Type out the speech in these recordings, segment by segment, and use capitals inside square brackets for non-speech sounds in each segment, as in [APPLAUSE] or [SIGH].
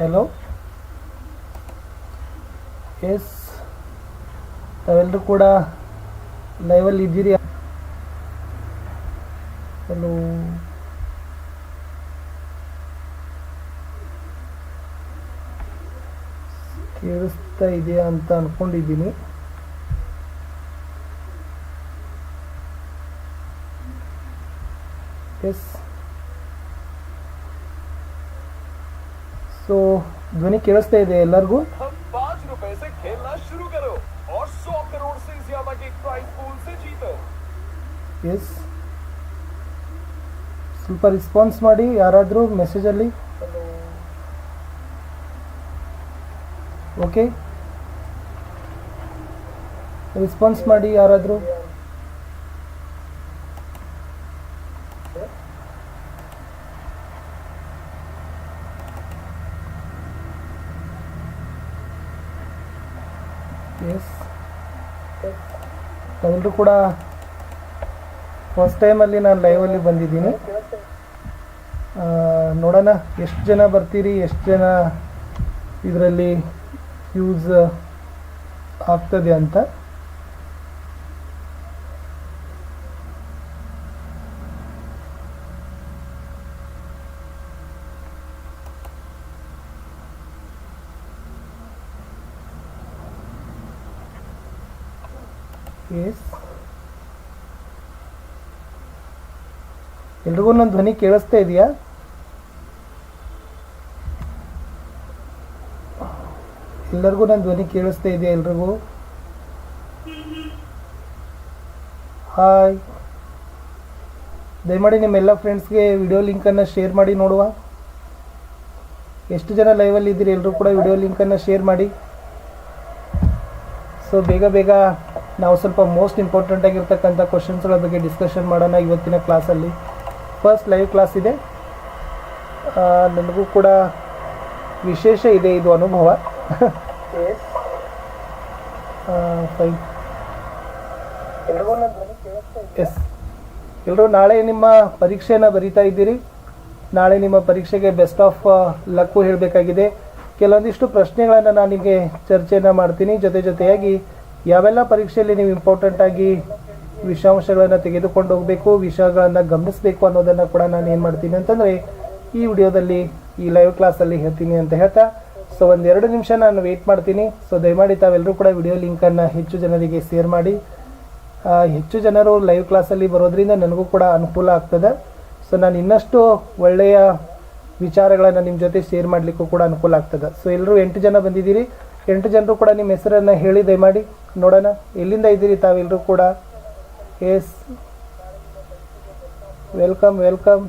Hello S ತಾವೆಲ್ಲರೂ ಕೂಡ ಲೈವಲ್ಲಿ ಇದ್ದೀರಿ. ಹಲೋ ಕೇಳಿಸ್ತಾ ಇದೆಯಾ ಅಂತ ಅಂದ್ಕೊಂಡಿದ್ದೀನಿ ಎಸ್ ಕೇಳಿಸ್ತಾ ಇದೆ ಎಲ್ಲರಿಗೂ. ಎಸ್ ಸ್ವಲ್ಪ ರೆಸ್ಪಾನ್ಸ್ ಮಾಡಿ ಯಾರಾದರೂ ಮೆಸೇಜಲ್ಲಿ ಓಕೆ ರೆಸ್ಪಾನ್ಸ್ ಮಾಡಿ ಯಾರಾದರೂ? ತಾವೆಲ್ಲರೂ ಕೂಡ ಫಸ್ಟ್ ಟೈಮಲ್ಲಿ ನಾನು ಲೈವಲ್ಲಿ ಬಂದಿದ್ದೀನಿ. ನೋಡೋಣ, ಎಷ್ಟು ಜನ ಬರ್ತೀರಿ, ಎಷ್ಟು ಜನ ಇದರಲ್ಲಿ ಯೂಸ್ ಆಗ್ತದೆ ಅಂತ ಎಸ್ ಎಲ್ರಿಗೂ ನನ್ನ ಧ್ವನಿ ಕೇಳಿಸ್ತಾ ಇದೆಯಾ? ಎಲ್ಲರಿಗೂ ನನ್ನ ಧ್ವನಿ ಕೇಳಿಸ್ತಾ ಇದೆಯಾ ಎಲ್ರಿಗೂ? ಹಾಯ್ ದಯಮಾಡಿ ನಿಮ್ಮೆಲ್ಲ ಫ್ರೆಂಡ್ಸ್ಗೆ ವಿಡಿಯೋ ಲಿಂಕನ್ನು ಶೇರ್ ಮಾಡಿ ನೋಡುವ. ಎಷ್ಟು ಜನ ಲೈವಲ್ಲಿ ಇದ್ದೀರಿ ಎಲ್ಲರೂ ಕೂಡ ವಿಡಿಯೋ ಲಿಂಕನ್ನು ಶೇರ್ ಮಾಡಿ. ಸೊ ಬೇಗ ಬೇಗ ನಾವು ಸ್ವಲ್ಪ ಮೋಸ್ಟ್ ಇಂಪಾರ್ಟೆಂಟ್ ಆಗಿರ್ತಕ್ಕಂಥ ಕ್ವಶನ್ಸ್ಗಳ ಬಗ್ಗೆ ಡಿಸ್ಕಷನ್ ಮಾಡೋಣ ಇವತ್ತಿನ ಕ್ಲಾಸಲ್ಲಿ ಫಸ್ಟ್ ಲೈವ್ ಕ್ಲಾಸ್ ಇದೆ. ನನಗೂ ಕೂಡ ವಿಶೇಷ ಇದೆ ಇದು ಅನುಭವ. ಫೈನ್ ಎಸ್ ಎಲ್ಲರೂ ನಾಳೆ ನಿಮ್ಮ ಪರೀಕ್ಷೆಯನ್ನು ಬರಿತಾ ಇದ್ದೀರಿ. ನಾಳೆ ನಿಮ್ಮ ಪರೀಕ್ಷೆಗೆ ಬೆಸ್ಟ್ ಆಫ್ ಲಕ್ಕು ಹೇಳಬೇಕಾಗಿದೆ. ಕೆಲವೊಂದಿಷ್ಟು ಪ್ರಶ್ನೆಗಳನ್ನು ನಾನು ನಿಮಗೆ ಚರ್ಚೆಯನ್ನು ಮಾಡ್ತೀನಿ. ಜೊತೆ ಜೊತೆಯಾಗಿ ಯಾವೆಲ್ಲ ಪರೀಕ್ಷೆಯಲ್ಲಿ ನೀವು ಇಂಪಾರ್ಟೆಂಟ್ ಆಗಿ ವಿಷಯಾಂಶಗಳನ್ನು ತೆಗೆದುಕೊಂಡು ಹೋಗಬೇಕು ವಿಷಯಗಳನ್ನು ಗಮನಿಸಬೇಕು ಅನ್ನೋದನ್ನು ಕೂಡ ನಾನು ಏನು ಮಾಡ್ತೀನಿ ಅಂತಂದರೆ ಈ ವಿಡಿಯೋದಲ್ಲಿ, ಈ ಲೈವ್ ಕ್ಲಾಸಲ್ಲಿ ಹೇಳ್ತೀನಿ ಅಂತ ಹೇಳ್ತಾ ಸೊ ಒಂದೆರಡು ನಿಮಿಷ ನಾನು ವೆಯ್ಟ್ ಮಾಡ್ತೀನಿ. ಸೊ ದಯಮಾಡಿ ತಾವೆಲ್ಲರೂ ಕೂಡ ವಿಡಿಯೋ ಲಿಂಕನ್ನು ಹೆಚ್ಚು ಜನರಿಗೆ ಶೇರ್ ಮಾಡಿ. ಹೆಚ್ಚು ಜನರು ಲೈವ್ ಕ್ಲಾಸಲ್ಲಿ ಬರೋದರಿಂದ ನನಗೂ ಕೂಡ ಅನುಕೂಲ ಆಗ್ತದೆ. ಸೊ ನಾನು ಇನ್ನಷ್ಟು ಒಳ್ಳೆಯ ವಿಚಾರಗಳನ್ನು ನಿಮ್ಮ ಜೊತೆ ಶೇರ್ ಮಾಡಲಿಕ್ಕೂ ಕೂಡ ಅನುಕೂಲ ಆಗ್ತದೆ. ಸೊ ಎಲ್ಲರೂ ಎಂಟು ಜನ ಬಂದಿದ್ದೀರಿ. ಎಂಟು ಜನರು ಕೂಡ ನಿಮ್ಮ ಹೆಸರನ್ನು ಹೇಳಿ ದಯಮಾಡಿ ನೋಡೋಣ. ಎಲ್ಲಿಂದ ಇದ್ದೀರಿ ತಾವೆಲ್ಲರೂ ಕೂಡ? ಎಸ್ ವೆಲ್ಕಮ್ ವೆಲ್ಕಮ್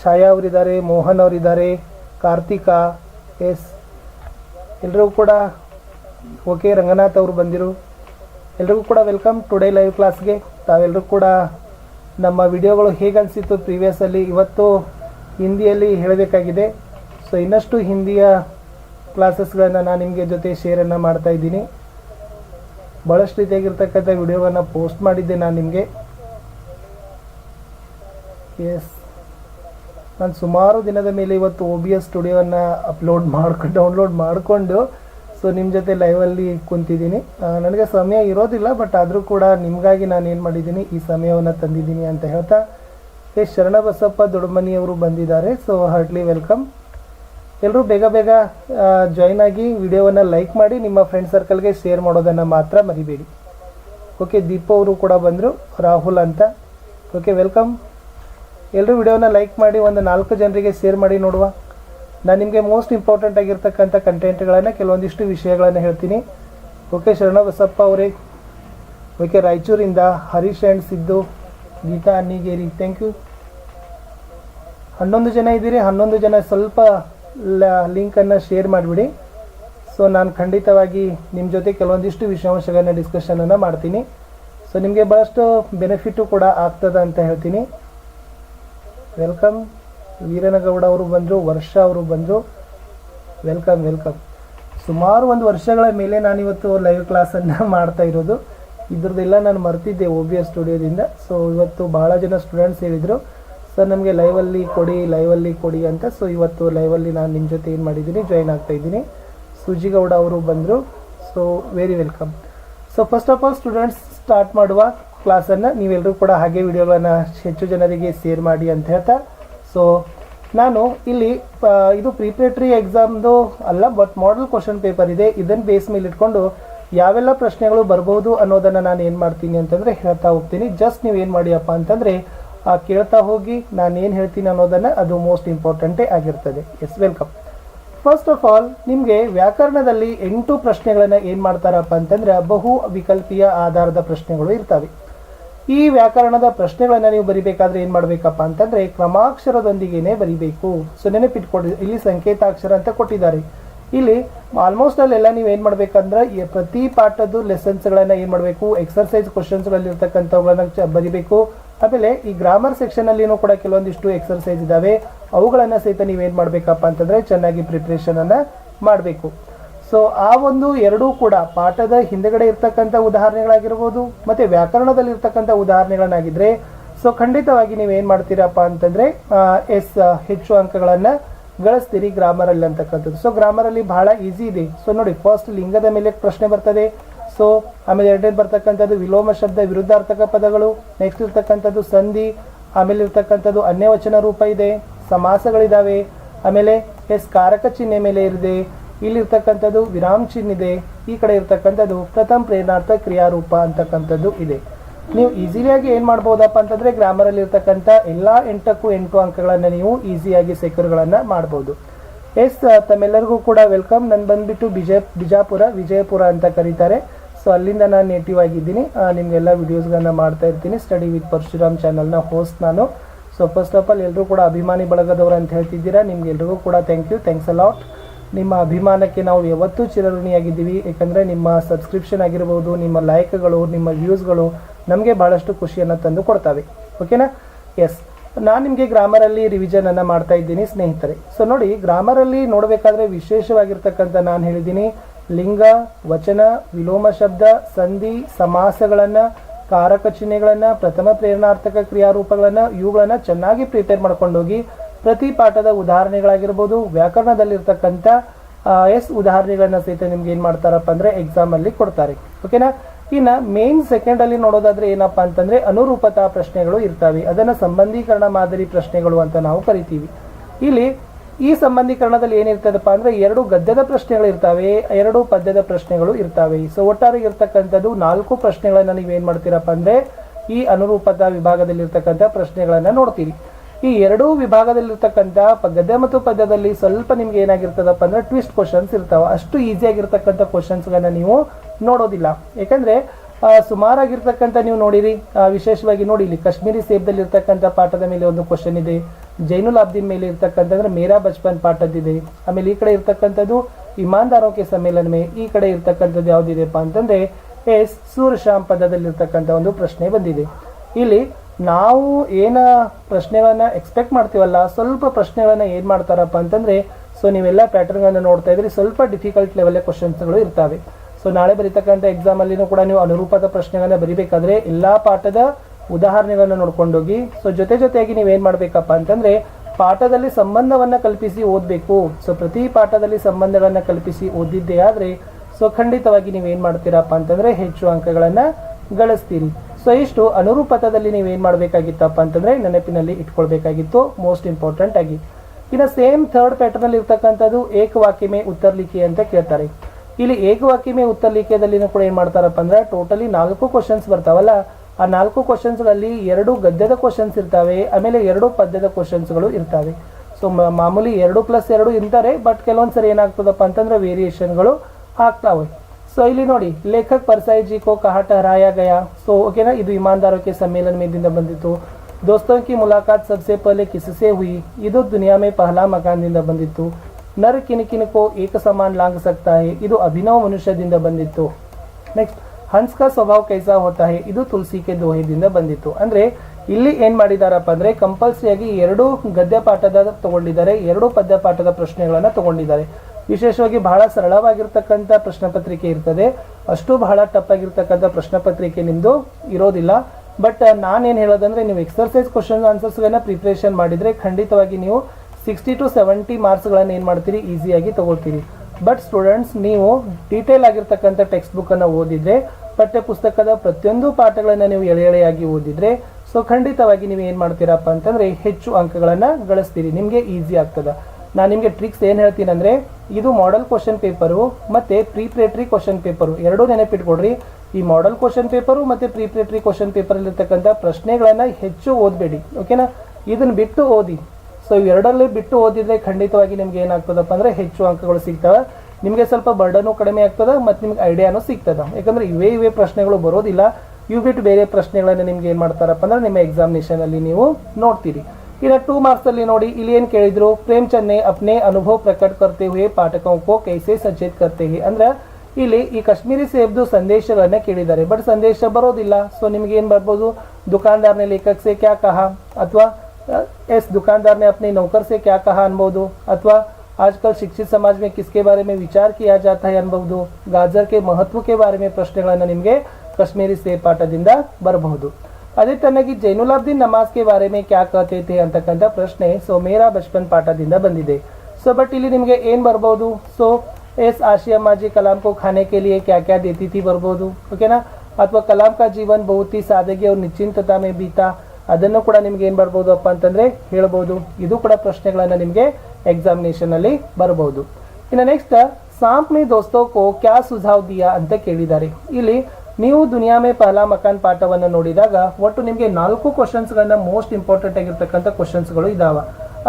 ಛಾಯಾ ಅವರಿದ್ದಾರೆ ಮೋಹನ್ ಅವರಿದ್ದಾರೆ ಕಾರ್ತಿಕ ಎಸ್ ಎಲ್ರಿಗೂ ಕೂಡ ಓಕೆ, ರಂಗನಾಥ್ ಅವರು ಬಂದಿರು. ಎಲ್ರಿಗೂ ಕೂಡ ವೆಲ್ಕಮ್ ಟುಡೇ ಲೈವ್ ಕ್ಲಾಸ್ಗೆ ತಾವೆಲ್ಲರೂ ಕೂಡ ನಮ್ಮ ವಿಡಿಯೋಗಳು ಹೇಗೆ ಅನಿಸಿತ್ತು ಪ್ರೀವಿಯಸ್ಸಲ್ಲಿ ಇವತ್ತು ಹಿಂದಿಯಲ್ಲಿ ಹೇಳಬೇಕಾಗಿದೆ. ಸೊ ಇನ್ನಷ್ಟು ಹಿಂದಿಯ ಕ್ಲಾಸಸ್ಗಳನ್ನು ನಾನು ನಿಮಗೆ ಜೊತೆ ಶೇರನ್ನು ಮಾಡ್ತಾ ಇದ್ದೀನಿ. ಭಾಳಷ್ಟು ರೀತಿಯಾಗಿರ್ತಕ್ಕಂಥ ವಿಡಿಯೋವನ್ನು ಪೋಸ್ಟ್ ಮಾಡಿದ್ದೆ ನಾನು ನಿಮಗೆ. ಎಸ್ ನಾನು ಸುಮಾರು ದಿನದ ಮೇಲೆ ಇವತ್ತು ಒ ಬಿ ಎಸ್ ಸ್ಟುಡಿಯೋವನ್ನು ಅಪ್ಲೋಡ್ ಮಾಡ್ಕೊಂಡು ಡೌನ್ಲೋಡ್ ಮಾಡಿಕೊಂಡು ಸೊ ನಿಮ್ಮ ಜೊತೆ ಲೈವಲ್ಲಿ ಕುಂತಿದ್ದೀನಿ. ನನಗೆ ಸಮಯ ಇರೋದಿಲ್ಲ ಬಟ್ ಆದರೂ ಕೂಡ ನಿಮಗಾಗಿ ನಾನು ಏನು ಮಾಡಿದ್ದೀನಿ, ಈ ಸಮಯವನ್ನು ತಂದಿದ್ದೀನಿ ಅಂತ ಹೇಳ್ತಾ ಎಸ್ ಶರಣಬಸಪ್ಪ ದೊಡ್ಡಮನಿಯವರು ಬಂದಿದ್ದಾರೆ ಸೊ ಹಾರ್ಟ್ಲಿ ವೆಲ್ಕಮ್ ಎಲ್ಲರೂ ಬೇಗ ಬೇಗ ಜಾಯ್ನ್ ಆಗಿ ವಿಡಿಯೋವನ್ನು ಲೈಕ್ ಮಾಡಿ ನಿಮ್ಮ ಫ್ರೆಂಡ್ ಸರ್ಕಲ್ಗೆ ಶೇರ್ ಮಾಡೋದನ್ನು ಮಾತ್ರ ಮರಿಬೇಡಿ. ಓಕೆ ದೀಪ ಅವರು ಕೂಡ ಬಂದರು, ರಾಹುಲ್ ಅಂತ. ಓಕೆ ವೆಲ್ಕಮ್ ಎಲ್ಲರೂ ವಿಡಿಯೋನ ಲೈಕ್ ಮಾಡಿ ಒಂದು ನಾಲ್ಕು ಜನರಿಗೆ ಶೇರ್ ಮಾಡಿ ನೋಡುವ. ನಾನು ನಿಮಗೆ ಮೋಸ್ಟ್ ಇಂಪಾರ್ಟೆಂಟ್ ಆಗಿರ್ತಕ್ಕಂಥ ಕಂಟೆಂಟ್ಗಳನ್ನು ಕೆಲವೊಂದಿಷ್ಟು ವಿಷಯಗಳನ್ನು ಹೇಳ್ತೀನಿ. ಓಕೆ ಶರಣ ಬಸಪ್ಪ ಅವರೇ. Okay ರಾಯಚೂರಿಂದ Harish and Siddu, Geeta, Annigeri. Thank you ಹನ್ನೊಂದು ಜನ ಇದ್ದೀರಿ, ಹನ್ನೊಂದು ಜನ ಸ್ವಲ್ಪ ಲಿಂಕನ್ನು ಶೇರ್ ಮಾಡಿಬಿಡಿ. ಸೊ ನಾನು ಖಂಡಿತವಾಗಿ ನಿಮ್ಮ ಜೊತೆ ಕೆಲವೊಂದಿಷ್ಟು ವಿಷಯಾಂಶಗಳನ್ನ ಡಿಸ್ಕಷನನ್ನು ಮಾಡ್ತೀನಿ. ಸೊ ನಿಮಗೆ ಭಾಳಷ್ಟು ಬೆನಿಫಿಟ್ಟು ಕೂಡ ಆಗ್ತದೆ ಅಂತ ಹೇಳ್ತೀನಿ. ವೆಲ್ಕಮ್ ವೀರನಗೌಡ ಅವರು ಬಂದರು, ವರ್ಷ ಅವರು ಬಂದರು. ವೆಲ್ಕಮ್ ವೆಲ್ಕಮ್ ಸುಮಾರು ಒಂದು ವರ್ಷಗಳ ಮೇಲೆ ನಾನಿವತ್ತು ಲೈವ್ ಕ್ಲಾಸನ್ನು ಮಾಡ್ತಾ ಇರೋದು. ಇದ್ರದ್ದೆಲ್ಲ ನಾನು ಮರ್ತಿದ್ದೆ ಓ ಬಿ ಎಸ್ ಸ್ಟುಡಿಯೋದಿಂದ ಸೊ ಇವತ್ತು ಭಾಳ ಜನ ಸ್ಟೂಡೆಂಟ್ಸ್ ಹೇಳಿದರು. ಸರ್, ನಮಗೆ ಲೈವಲ್ಲಿ ಕೊಡಿ ಲೈವಲ್ಲಿ ಕೊಡಿ ಅಂತ. ಸೊ ಇವತ್ತು ಲೈವಲ್ಲಿ ನಾನು ನಿಮ್ಮ ಜೊತೆ ಏನು ಮಾಡಿದ್ದೀನಿ ಜಾಯ್ನ್ ಆಗ್ತಾ ಇದ್ದೀನಿ. ಸುಜಿಗೌಡ ಅವರು ಬಂದರು. So very welcome so first of all students start ಮಾಡುವ ಕ್ಲಾಸನ್ನು ನೀವೆಲ್ಲರೂ ಕೂಡ ಹಾಗೆ ವಿಡಿಯೋಗಳನ್ನು ಹೆಚ್ಚು ಜನರಿಗೆ ಶೇರ್ ಮಾಡಿ ಅಂತ ಹೇಳ್ತಾ. ಸೊ ನಾನು ಇಲ್ಲಿ ಇದು ಪ್ರಿಪ್ರೇಟ್ರಿ ಎಕ್ಸಾಮ್ದು ಅಲ್ಲ ಬಟ್ ಮಾಡಲ್ ಕ್ವಶನ್ ಪೇಪರ್ ಇದೆ. ಇದನ್ನು ಬೇಸ್ ಮೇಲೆ ಇಟ್ಕೊಂಡು ಯಾವೆಲ್ಲ ಪ್ರಶ್ನೆಗಳು ಬರ್ಬೋದು ಅನ್ನೋದನ್ನು ನಾನು ಏನು ಮಾಡ್ತೀನಿ ಅಂತಂದರೆ ಹೇಳ್ತಾ ಹೋಗ್ತೀನಿ. ಜಸ್ಟ್ ನೀವು ಏನು ಮಾಡಿಯಪ್ಪ ಅಂತಂದರೆ ಕೇಳ್ತಾ ಹೋಗಿ ನಾನು ಏನು ಹೇಳ್ತೀನಿ ಅನ್ನೋದನ್ನು ಅದು ಮೋಸ್ಟ್ ಇಂಪಾರ್ಟೆಂಟೇ ಆಗಿರ್ತದೆ. Yes welcome first of all ನಿಮಗೆ ವ್ಯಾಕರಣದಲ್ಲಿ ಎಂಟು ಪ್ರಶ್ನೆಗಳನ್ನು ಏನು ಮಾಡ್ತಾರಪ್ಪ ಅಂತಂದ್ರೆ ಬಹು ವಿಕಲ್ಪೀಯ ಆಧಾರದ ಪ್ರಶ್ನೆಗಳು ಇರ್ತವೆ. ಈ ವ್ಯಾಕರಣದ ಪ್ರಶ್ನೆಗಳನ್ನು ನೀವು ಬರಿಬೇಕಾದ್ರೆ ಏನು ಮಾಡಬೇಕಪ್ಪ ಅಂತಂದ್ರೆ ಕ್ರಮಾಕ್ಷರದೊಂದಿಗೇನೆ ಬರಿಬೇಕು. ಸೊ ನೆನಪಿಟ್ಕೊಡಿ, ಇಲ್ಲಿ ಸಂಕೇತಾಕ್ಷರ ಅಂತ ಕೊಟ್ಟಿದ್ದಾರೆ. ಇಲ್ಲಿ ಆಲ್ಮೋಸ್ಟ್ ಅಲ್ಲೆಲ್ಲ ನೀವು ಏನು ಮಾಡ್ಬೇಕಂದ್ರೆ ಪ್ರತಿ ಪಾಠದ್ದು ಲೆಸನ್ಸ್ಗಳನ್ನು ಏನು ಮಾಡಬೇಕು? ಎಕ್ಸರ್ಸೈಸ್ ಕ್ವಶನ್ಸ್ಗಳಲ್ಲಿ ಇರ್ತಕ್ಕಂಥವುಗಳನ್ನ ಚ- ಬರಿಬೇಕು. ಆಮೇಲೆ ಈ ಗ್ರಾಮರ್ ಸೆಕ್ಷನ್ ಅಲ್ಲಿನೂ ಕೂಡ ಕೆಲವೊಂದಿಷ್ಟು ಎಕ್ಸರ್ಸೈಸ್ ಇದ್ದಾವೆ ಅವುಗಳನ್ನು ಸಹಿತ ನೀವೇನು ಮಾಡಬೇಕಪ್ಪ ಅಂತಂದ್ರೆ ಚೆನ್ನಾಗಿ ಪ್ರಿಪ್ರೇಷನನ್ನು ಮಾಡಬೇಕು. ಸೊ ಆ ಒಂದು ಎರಡೂ ಕೂಡ ಪಾಠದ ಹಿಂದೆಗಡೆ ಇರ್ತಕ್ಕಂಥ ಉದಾಹರಣೆಗಳಾಗಿರ್ಬೋದು, ಮತ್ತೆ ವ್ಯಾಕರಣದಲ್ಲಿ ಇರ್ತಕ್ಕಂಥ ಉದಾಹರಣೆಗಳನ್ನಾಗಿದ್ರೆ ಸೊ ಖಂಡಿತವಾಗಿ ನೀವೇನು ಮಾಡ್ತೀರಪ್ಪ ಅಂತಂದ್ರೆ ಎಸ್ ಹೆಚ್ಚು ಅಂಕಗಳನ್ನ ಗಳಿಸ್ತೀರಿ ಗ್ರಾಮರ್ ಅಲ್ಲಿ ಅಂತಕ್ಕಂಥದ್ದು. ಸೊ ಗ್ರಾಮರ್ ಅಲ್ಲಿ ಬಹಳ ಈಸಿ ಇದೆ. ಸೊ ನೋಡಿ ಫಸ್ಟ್ ಲಿಂಗದ ಮೇಲೆ ಪ್ರಶ್ನೆ ಬರ್ತದೆ. ಸೊ ಆಮೇಲೆ ಎರಡನೇದು ಬರ್ತಕ್ಕಂಥದ್ದು ವಿಲೋಮ ಶಬ್ದ ವಿರುದ್ಧಾರ್ಥಕ ಪದಗಳು. ನೆಕ್ಸ್ಟ್ ಇರ್ತಕ್ಕಂಥದ್ದು ಸಂಧಿ. ಆಮೇಲೆ ಇರ್ತಕ್ಕಂಥದ್ದು ಅನ್ಯವಚನ ರೂಪ ಇದೆ. ಸಮಾಸಗಳಿದಾವೆ. ಆಮೇಲೆ ಎಸ್ ಕಾರಕ ಚಿಹ್ನೆ ಮೇಲೆ ಇದೆ. ಇಲ್ಲಿರ್ತಕ್ಕಂಥದ್ದು ವಿರಾಮ್ ಚಿಹ್ನೆ ಇದೆ. ಈ ಕಡೆ ಇರ್ತಕ್ಕಂಥದ್ದು ಪ್ರಥಮ ಪ್ರೇರಣಾರ್ಥ ಕ್ರಿಯಾರೂಪ ಅಂತಕ್ಕಂಥದ್ದು ಇದೆ. ನೀವು ಈಸಿಲಿಯಾಗಿ ಏನು ಮಾಡ್ಬೋದಪ್ಪ ಅಂತಂದ್ರೆ ಗ್ರಾಮರ್ ಅಲ್ಲಿ ಇರ್ತಕ್ಕಂಥ ಎಲ್ಲಾ ಎಂಟಕ್ಕೂ ಎಂಟು ಅಂಕಗಳನ್ನು ನೀವು ಈಸಿಯಾಗಿ ಸೆಕ್ಯೂರ್ಗಳನ್ನು ಮಾಡ್ಬೋದು. ಎಸ್ ತಮ್ಮೆಲ್ಲರಿಗೂ ಕೂಡ ವೆಲ್ಕಮ್ ನಾನು ಬಂದ್ಬಿಟ್ಟು ಬಿಜೆ, ಬಿಜಾಪುರ, ವಿಜಯಪುರ ಅಂತ ಕರೀತಾರೆ. ಸೊ ಅಲ್ಲಿಂದ ನಾನು ನೇಟಿವ್ ಆಗಿದ್ದೀನಿ. ನಿಮಗೆಲ್ಲ ನಿಮ್ಗೆಲ್ಲ ವಿಡಿಯೋಸ್ಗಳನ್ನ ಮಾಡ್ತಾ ಇರ್ತೀನಿ. ಸ್ಟಡಿ ವಿತ್ ಪರಶುರಾಮ್ ಚಾನಲ್ನ ಹೋಸ್ಟ್ ನಾನು. ಸೊ ಫಸ್ಟ್ ಆಫ್ ಆಲ್ ಎಲ್ಲರೂ ಕೂಡ ಅಭಿಮಾನಿ ಬಳಗದವರು ಅಂತ ಹೇಳ್ತಿದ್ದೀರಾ. ನಿಮ್ಗೆಲ್ರಿಗೂ ಕೂಡ ಥ್ಯಾಂಕ್ ಯು ಥ್ಯಾಂಕ್ಸ್ ಅಲಾಟ್ ನಿಮ್ಮ ಅಭಿಮಾನಕ್ಕೆ ನಾವು ಯಾವತ್ತೂ ಚಿರಋಣಿಯಾಗಿದ್ದೀವಿ. ಯಾಕಂದರೆ ನಿಮ್ಮ ಸಬ್ಸ್ಕ್ರಿಪ್ಷನ್ ಆಗಿರ್ಬೋದು, ನಿಮ್ಮ ಲೈಕ್ಗಳು ನಿಮ್ಮ ವ್ಯೂಸ್ಗಳು ನಮಗೆ ಭಾಳಷ್ಟು ಖುಷಿಯನ್ನು ತಂದು ಕೊಡ್ತವೆ. ಓಕೆನಾ ಎಸ್ ನಾನು ನಿಮಗೆ ಗ್ರಾಮರಲ್ಲಿ ರಿವಿಷನ್ ಅನ್ನ ಮಾಡ್ತಾ ಇದ್ದೀನಿ ಸ್ನೇಹಿತರೆ. ಸೊ ನೋಡಿ ಗ್ರಾಮರಲ್ಲಿ ನೋಡಬೇಕಾದ್ರೆ ವಿಶೇಷವಾಗಿರ್ತಕ್ಕಂಥ ನಾನು ಹೇಳಿದ್ದೀನಿ. ಲಿಂಗ, ವಚನ, ವಿಲೋಮ ಶಬ್ದ, ಸಂಧಿ, ಸಮಾಸಗಳನ್ನು, ಕಾರಕ ಚಿಹ್ನೆಗಳನ್ನ, ಪ್ರಥಮ ಪ್ರೇರಣಾರ್ಥಕ ಕ್ರಿಯಾರೂಪಗಳನ್ನ, ಇವುಗಳನ್ನ ಚೆನ್ನಾಗಿ ಪ್ರಿಪೇರ್ ಮಾಡ್ಕೊಂಡೋಗಿ ಪ್ರತಿ ಪಾಠದ ಉದಾಹರಣೆಗಳಾಗಿರ್ಬೋದು, ವ್ಯಾಕರಣದಲ್ಲಿರ್ತಕ್ಕಂಥ ಎಸ್ ಉದಾಹರಣೆಗಳನ್ನ ಸಹಿತ ನಿಮ್ಗೆ ಏನ್ ಮಾಡ್ತಾರಪ್ಪ ಅಂದ್ರೆ ಎಕ್ಸಾಮ್ ಅಲ್ಲಿ ಕೊಡ್ತಾರೆ. ಓಕೆನಾ ಇನ್ನ ಮೇನ್ ಸೆಕೆಂಡ್ ಅಲ್ಲಿ ನೋಡೋದಾದ್ರೆ ಏನಪ್ಪಾ ಅಂತಂದ್ರೆ ಅನುರೂಪತಾ ಪ್ರಶ್ನೆಗಳು ಇರ್ತವೆ. ಅದನ್ನ ಸಂಬಂಧೀಕರಣ ಮಾದರಿ ಪ್ರಶ್ನೆಗಳು ಅಂತ ನಾವು ಕರಿತೀವಿ. ಇಲ್ಲಿ ಈ ಸಂಬಂಧೀಕರಣದಲ್ಲಿ ಏನಿರ್ತದಪ್ಪ ಅಂದ್ರೆ ಎರಡು ಗದ್ಯದ ಪ್ರಶ್ನೆಗಳು ಇರ್ತವೆ, ಎರಡು ಪದ್ಯದ ಪ್ರಶ್ನೆಗಳು ಇರ್ತವೆ. ಸೊ ಒಟ್ಟಾರೆ ಇರ್ತಕ್ಕಂಥದ್ದು ನಾಲ್ಕು ಪ್ರಶ್ನೆಗಳನ್ನ ನೀವೇನ್ ಮಾಡ್ತೀರಪ್ಪ ಅಂದ್ರೆ ಈ ಅನುರೂಪತಾ ವಿಭಾಗದಲ್ಲಿ ಇರ್ತಕ್ಕಂಥ ಪ್ರಶ್ನೆಗಳನ್ನ ನೋಡ್ತೀರಿ. ಈ ಎರಡೂ ವಿಭಾಗದಲ್ಲಿರ್ತಕ್ಕಂಥ ಗದ್ಯ ಮತ್ತು ಪದ್ಯದಲ್ಲಿ ಸ್ವಲ್ಪ ನಿಮ್ಗೆ ಏನಾಗಿರ್ತದಪ್ಪ ಅಂದ್ರೆ ಟ್ವಿಸ್ಟ್ ಕ್ವಶನ್ಸ್ ಇರ್ತಾವ. ಅಷ್ಟು ಈಸಿ ಆಗಿರ್ತಕ್ಕಂಥ ಕ್ವಶನ್ಸ್ಗಳನ್ನ ನೀವು ನೋಡೋದಿಲ್ಲ. ಯಾಕಂದ್ರೆ ಸುಮಾರಾಗಿರ್ತಕ್ಕಂಥ ನೀವು ನೋಡಿರಿ ವಿಶೇಷವಾಗಿ ನೋಡಿ ಇಲ್ಲಿ ಕಾಶ್ಮೀರಿ ಸೇಬ್ದಲ್ಲಿ ಇರ್ತಕ್ಕಂಥ ಪಾಠದ ಮೇಲೆ ಒಂದು ಕ್ವಶನ್ ಇದೆ. ಜೈನುಲ್ ಅಬ್ದಿನ್ ಮೇಲೆ ಇರ್ತಕ್ಕಂಥದ್ರೆ ಮೇರಾ ಬಚ್ಪನ್ ಪಾಠದ್ದಿದೆ. ಆಮೇಲೆ ಈ ಕಡೆ ಇರ್ತಕ್ಕಂಥದ್ದು ಇಮಾನ್ದಾರೋಕೆ ಸಮ್ಮೇಳನ ಮೇ, ಈ ಕಡೆ ಇರ್ತಕ್ಕಂಥದ್ದು ಯಾವ್ದಿದೆಪ್ಪ ಅಂತಂದ್ರೆ ಎಸ್ ಸೂರ್ಯಶಾಮ್ ಪದದಲ್ಲಿರ್ತಕ್ಕಂಥ ಒಂದು ಪ್ರಶ್ನೆ ಬಂದಿದೆ. ಇಲ್ಲಿ ನಾವು ಏನ ಪ್ರಶ್ನೆಗಳನ್ನ ಎಕ್ಸ್ಪೆಕ್ಟ್ ಮಾಡ್ತೀವಲ್ಲ, ಸ್ವಲ್ಪ ಪ್ರಶ್ನೆಗಳನ್ನ ಏನ್ ಮಾಡ್ತಾರಪ್ಪ ಅಂತಂದ್ರೆ ಸೊ ನೀವೆಲ್ಲ ಪ್ಯಾಟರ್ನ್ಗಳನ್ನ ನೋಡ್ತಾ ಇದ್ರಿ, ಸ್ವಲ್ಪ ಡಿಫಿಕಲ್ಟ್ ಲೆವೆಲ್ ಕ್ವಶನ್ಸ್ಗಳು ಇರ್ತವೆ. ಸೊ ನಾಳೆ ಬರೀತಕ್ಕಂಥ ಎಕ್ಸಾಮ್ ಅಲ್ಲಿನೂ ಕೂಡ ನೀವು ಅನುರೂಪದ ಪ್ರಶ್ನೆಗಳನ್ನ ಬರಿಬೇಕಾದ್ರೆ ಎಲ್ಲಾ ಪಾಠದ ಉದಾಹರಣೆಗಳನ್ನ ನೋಡ್ಕೊಂಡೋಗಿ ಸೊ ಜೊತೆ ಜೊತೆಯಾಗಿ ನೀವೇನ್ ಮಾಡ್ಬೇಕಪ್ಪ ಅಂತಂದ್ರೆ, ಪಾಠದಲ್ಲಿ ಸಂಬಂಧವನ್ನ ಕಲ್ಪಿಸಿ ಓದ್ಬೇಕು. ಸೊ ಪ್ರತಿ ಪಾಠದಲ್ಲಿ ಸಂಬಂಧಗಳನ್ನ ಕಲ್ಪಿಸಿ ಓದಿದ್ದೇ ಆದ್ರೆ ಸೊ ಖಂಡಿತವಾಗಿ ನೀವೇನ್ ಮಾಡ್ತೀರಪ್ಪ ಅಂತಂದ್ರೆ ಹೆಚ್ಚು ಅಂಕಗಳನ್ನ ಗಳಿಸ್ತೀರಿ. ಸೊ ಇಷ್ಟು ಅನುರೂಪತದಲ್ಲಿ ಏನು ಮಾಡಬೇಕಾಗಿತ್ತಪ್ಪ ಅಂತಂದ್ರೆ ನೆನಪಿನಲ್ಲಿ ಇಟ್ಕೊಳ್ಬೇಕಾಗಿತ್ತು ಮೋಸ್ಟ್ ಇಂಪಾರ್ಟೆಂಟ್ ಆಗಿ. ಇನ್ನು ಸೇಮ್ ಥರ್ಡ್ ಪ್ಯಾಟರ್ನ್ ಅಲ್ಲಿ ಇರ್ತಕ್ಕಂಥದ್ದು ಏಕವಾಕ್ಯಮೆ ಉತ್ತರ್ಲಿಕೆ ಅಂತ ಕೇಳ್ತಾರೆ. ಇಲ್ಲಿ ಏಕವಾಕ್ಯಮೆ ಉತ್ತರ್ಲಿಖಿಯದಲ್ಲಿನೂ ಕೂಡ ಏನು ಮಾಡ್ತಾರಪ್ಪ ಅಂದ್ರೆ ಟೋಟಲಿ ನಾಲ್ಕು ಕ್ವಶನ್ಸ್ ಬರ್ತಾವಲ್ಲ, ಆ ನಾಲ್ಕು ಕ್ವಶನ್ಸ್ಗಳಲ್ಲಿ ಎರಡು ಗದ್ಯದ ಕ್ವಶನ್ಸ್ ಇರ್ತವೆ, ಆಮೇಲೆ ಎರಡು ಪದ್ಯದ ಕ್ವಶನ್ಸ್ಗಳು ಇರ್ತವೆ. ಸೊ ಮಾಮೂಲಿ ಎರಡು ಪ್ಲಸ್ ಎರಡು ಇರ್ತಾರೆ ಬಟ್ ಕೆಲವೊಂದ್ಸರಿ ಏನಾಗ್ತದಪ್ಪ ಅಂತಂದ್ರೆ ವೇರಿಯೇಷನ್ಗಳು ಆಗ್ತಾವೆ. ಸೊ ಇಲ್ಲಿ ನೋಡಿ, ಲೇಖಕ್ ಪರ್ಸಾಯಿ ಜಿ ಕೋ ಕಹ ಟಹರಾಯ ಗಯಾ. ಸೊ ಓಕೆನಾ ಇದು ಇಮಾನ್ದಾರೋಕೆ ಸಮ್ಮೇಳನ ಮೇದಿಂದ ಬಂದಿತ್ತು ದೋಸ್ತೋ ಕಿ ಮುಲಾಕಾತ್ ಸಬ್ಸೆ ಪಹಲೆ ಕಿಸಸೆ ಹುಯಿ, ಇದು ದುನಿಯಾ ಮೇ ಪಹಲಾ ಮಕಾನ್ದಿಂದ ಬಂದಿತ್ತು. ನರ್ ಕಿನಕಿನಕೋ ಏಕ ಸಮಾನ್ ಲಾಂಗ್ ಇದು ಅಭಿನವ ಮನುಷ್ಯದಿಂದ ಬಂದಿತ್ತು. ನೆಕ್ಸ್ಟ್ ಹನ್ಸ್ ಕಾ ಸ್ವಭಾವ ಕೈಸಾ ಹೋತಾ ಹೇ, ಇದು ತುಳಸಿಕೆ ದೋಹೆದಿಂದ ಬಂದಿತ್ತು. ಅಂದ್ರೆ, ಇಲ್ಲಿ ಏನು ಮಾಡಿದಾರಪ್ಪ ಅಂದ್ರೆ, ಕಂಪಲ್ಸರಿಯಾಗಿ ಎರಡೂ ಗದ್ಯ ಪಾಠದ ತಗೊಂಡಿದ್ದಾರೆ, ಎರಡೂ ಪದ್ಯ ಪಾಠದ ಪ್ರಶ್ನೆಗಳನ್ನು ತಗೊಂಡಿದ್ದಾರೆ. ವಿಶೇಷವಾಗಿ ಬಹಳ ಸರಳವಾಗಿರ್ತಕ್ಕಂಥ ಪ್ರಶ್ನೆ ಪತ್ರಿಕೆ ಇರ್ತದೆ. ಅಷ್ಟು ಬಹಳ ಟಫ್ ಆಗಿರ್ತಕ್ಕಂಥ ಪ್ರಶ್ನೆ ಪತ್ರಿಕೆ ನಿಮ್ದು ಇರೋದಿಲ್ಲ. ಬಟ್ ನಾನೇನು ಹೇಳೋದಂದ್ರೆ ನೀವು ಎಕ್ಸರ್ಸೈಸ್ ಕ್ವಶನ್ ಆನ್ಸರ್ಸ್ಗಳನ್ನ ಪ್ರಿಪ್ರೇಷನ್ ಮಾಡಿದರೆ ಖಂಡಿತವಾಗಿ ನೀವು ಸಿಕ್ಸ್ಟಿ ಟು ಸೆವೆಂಟಿ ಮಾರ್ಕ್ಸ್ಗಳನ್ನು ಏನು ಮಾಡ್ತೀರಿ? ಈಸಿಯಾಗಿ ತಗೊಳ್ತೀರಿ. ಬಟ್ ಸ್ಟೂಡೆಂಟ್ಸ್ ನೀವು ಡೀಟೇಲ್ ಆಗಿರ್ತಕ್ಕಂಥ ಟೆಕ್ಸ್ಟ್ ಬುಕ್ಕನ್ನು ಓದಿದ್ರೆ, ಪಠ್ಯಪುಸ್ತಕದ ಪ್ರತಿಯೊಂದು ಪಾಠಗಳನ್ನು ನೀವು ಎಳೆ ಎಳೆಯಾಗಿ ಓದಿದ್ರೆ ಸೊ ಖಂಡಿತವಾಗಿ ನೀವು ಏನು ಮಾಡ್ತೀರಪ್ಪ ಅಂತಂದರೆ ಹೆಚ್ಚು ಅಂಕಗಳನ್ನು ಗಳಿಸ್ತೀರಿ. ನಿಮಗೆ ಈಸಿ ಆಗ್ತದೆ. ನಾನು ನಿಮಗೆ ಟ್ರಿಕ್ಸ್ ಏನು ಹೇಳ್ತೀನಂದರೆ, ಇದು ಮಾಡಲ್ ಕ್ವಶನ್ ಪೇಪರು ಮತ್ತು ಪ್ರಿಪ್ರೇಟ್ರಿ ಕ್ವಶನ್ ಪೇಪರು ಎರಡೂ ನೆನಪಿಟ್ಕೊಡ್ರಿ ಈ ಮಾಡಲ್ ಕ್ವಶನ್ ಪೇಪರು ಮತ್ತು ಪ್ರಿಪ್ರೇಟ್ರಿ ಕ್ವಶನ್ ಪೇಪರಲ್ಲಿರ್ತಕ್ಕಂಥ ಪ್ರಶ್ನೆಗಳನ್ನು ಹೆಚ್ಚು ಓದಬೇಡಿ ಓಕೆನಾ ಇದನ್ನು ಬಿಟ್ಟು ಓದಿ. ಸೊ ಇವೆರಡರಲ್ಲಿ ಬಿಟ್ಟು ಓದಿದರೆ ಖಂಡಿತವಾಗಿ ನಿಮ್ಗೆ ಏನಾಗ್ತದಪ್ಪ ಅಂದರೆ ಹೆಚ್ಚು ಅಂಕಗಳು ಸಿಗ್ತವೆ. ನಿಮಗೆ ಸ್ವಲ್ಪ ಬರ್ಡನು ಕಡಿಮೆ ಆಗ್ತದೆ ಮತ್ತು ನಿಮ್ಗೆ ಐಡಿಯಾನು ಸಿಗ್ತದೆ. ಯಾಕಂದರೆ ಇವೇ ಇವೇ ಪ್ರಶ್ನೆಗಳು ಬರೋದಿಲ್ಲ. ಇವು ಬಿಟ್ಟು ಬೇರೆ ಪ್ರಶ್ನೆಗಳನ್ನು ನಿಮ್ಗೆ ಏನು ಮಾಡ್ತಾರಪ್ಪ ಅಂದ್ರೆ ನಿಮ್ಮ ಎಕ್ಸಾಮಿನೇಷನಲ್ಲಿ ನೀವು ನೋಡ್ತೀರಿ. ಇನ್ನು ಟೂ ಮಾರ್ಕ್ಸಲ್ಲಿ ನೋಡಿ ಇಲ್ಲಿ ಏನು ಕೇಳಿದ್ರು ಪ್ರೇಮ್ಚಂದ್ ने अपने अनुभव प्रकट करते हुए पाठकों को कैसे सचेत करते हैं ಅಂದ್ರೆ ಇಲ್ಲಿ ಈ ಕಾಶ್ಮೀರಿ ಸೇಬ್ದು ಸಂದೇಶಗಳನ್ನ ಕೇಳಿದ್ದಾರೆ ಬಟ್ ಸಂದೇಶ ಬರೋದಿಲ್ಲ ಸೊ ನಿಮ್ಗೆ ಏನು ಬರ್ಬೋದು ದುಕಾನ್ದಾರ್ನೆ ಲೇಖಕ್ से क्या कहा ಅಥವಾ ಎಸ್ दुकानदार ने अपने नौकर से क्या कहा ಅನ್ಬೋದು ಅಥವಾ आजकल शिक्षित समाज में किसके बारे में विचार किया जाता है ಅನ್ಬಹುದು ಗಾಜರ್ के महत्व के बारे में ಪ್ರಶ್ನೆಗಳನ್ನ ನಿಮಗೆ ಕಾಶ್ಮೀರಿ ಸೇಬ್ ಪಾಠದಿಂದ ಬರಬಹುದು ಅದೇ ತನ್ನಾಗಿ ಜೈನುಲಾಬ್ದೀನ್ ನಮಾಜ್ಗೆ ಬಾರೆ ಮೇ ಕ್ಯಾ ಕಥೆತೆ ಅಂತಕ್ಕಂಥ ಪ್ರಶ್ನೆ ಸೊ ಮೇರಾ ಬಚ್ಪನ್ ಪಾಠದಿಂದ ಬಂದಿದೆ. ಸೊ ಬಟ್ ಇಲ್ಲಿ ನಿಮಗೆ ಏನು ಬರ್ಬೋದು? ಸೊ ಎಸ್ ಆಶಿಯಮ್ಮಾಜಿ ಕಲಾಂ ಕೋ ಖಾನೆ ಕೆ ಲಿಯೇ ಕ್ಯಾ ಕ್ಯಾ ದೇತಿ ತಿ ಬರ್ಬೋದು? ಓಕೆನಾ ಅಥವಾ ಕಲಾಂ ಕಾ ಜೀವನ್ ಬಹುತಿ ಸಾದಗಿ ಅವ್ರ ನಿಶ್ಚಿಂತತಾ ಮೇ ಬೀತಾ? ಅದನ್ನು ಕೂಡ ನಿಮ್ಗೆ ಏನು ಬರ್ಬೋದು ಅಪ್ಪ ಅಂತಂದರೆ ಹೇಳ್ಬೋದು. ಇದು ಕೂಡ ಪ್ರಶ್ನೆಗಳನ್ನು ನಿಮಗೆ ಎಕ್ಸಾಮಿನೇಷನಲ್ಲಿ ಬರಬಹುದು ಇನ್ನು ನೆಕ್ಸ್ಟ್ ಸಾಂಪ್ನಿ ದೋಸ್ತೋ ಕೋ ಕ್ಯಾ ಸುಝಾವ್ ದಿಯಾ ಅಂತ ಕೇಳಿದ್ದಾರೆ. ಇಲ್ಲಿ ನೀವು ದುನಿಯಾ ಮೇ ಪಹಲಾ ಮಕಾನ್ ಪಾಠವನ್ನು ನೋಡಿದಾಗ ಒಟ್ಟು ನಿಮಗೆ ನಾಲ್ಕು ಕ್ವಶನ್ಸ್ಗಳನ್ನ ಮೋಸ್ಟ್ ಇಂಪಾರ್ಟೆಂಟ್ ಆಗಿರ್ತಕ್ಕಂಥ ಕ್ವಶನ್ಸ್ಗಳು ಇದಾವ.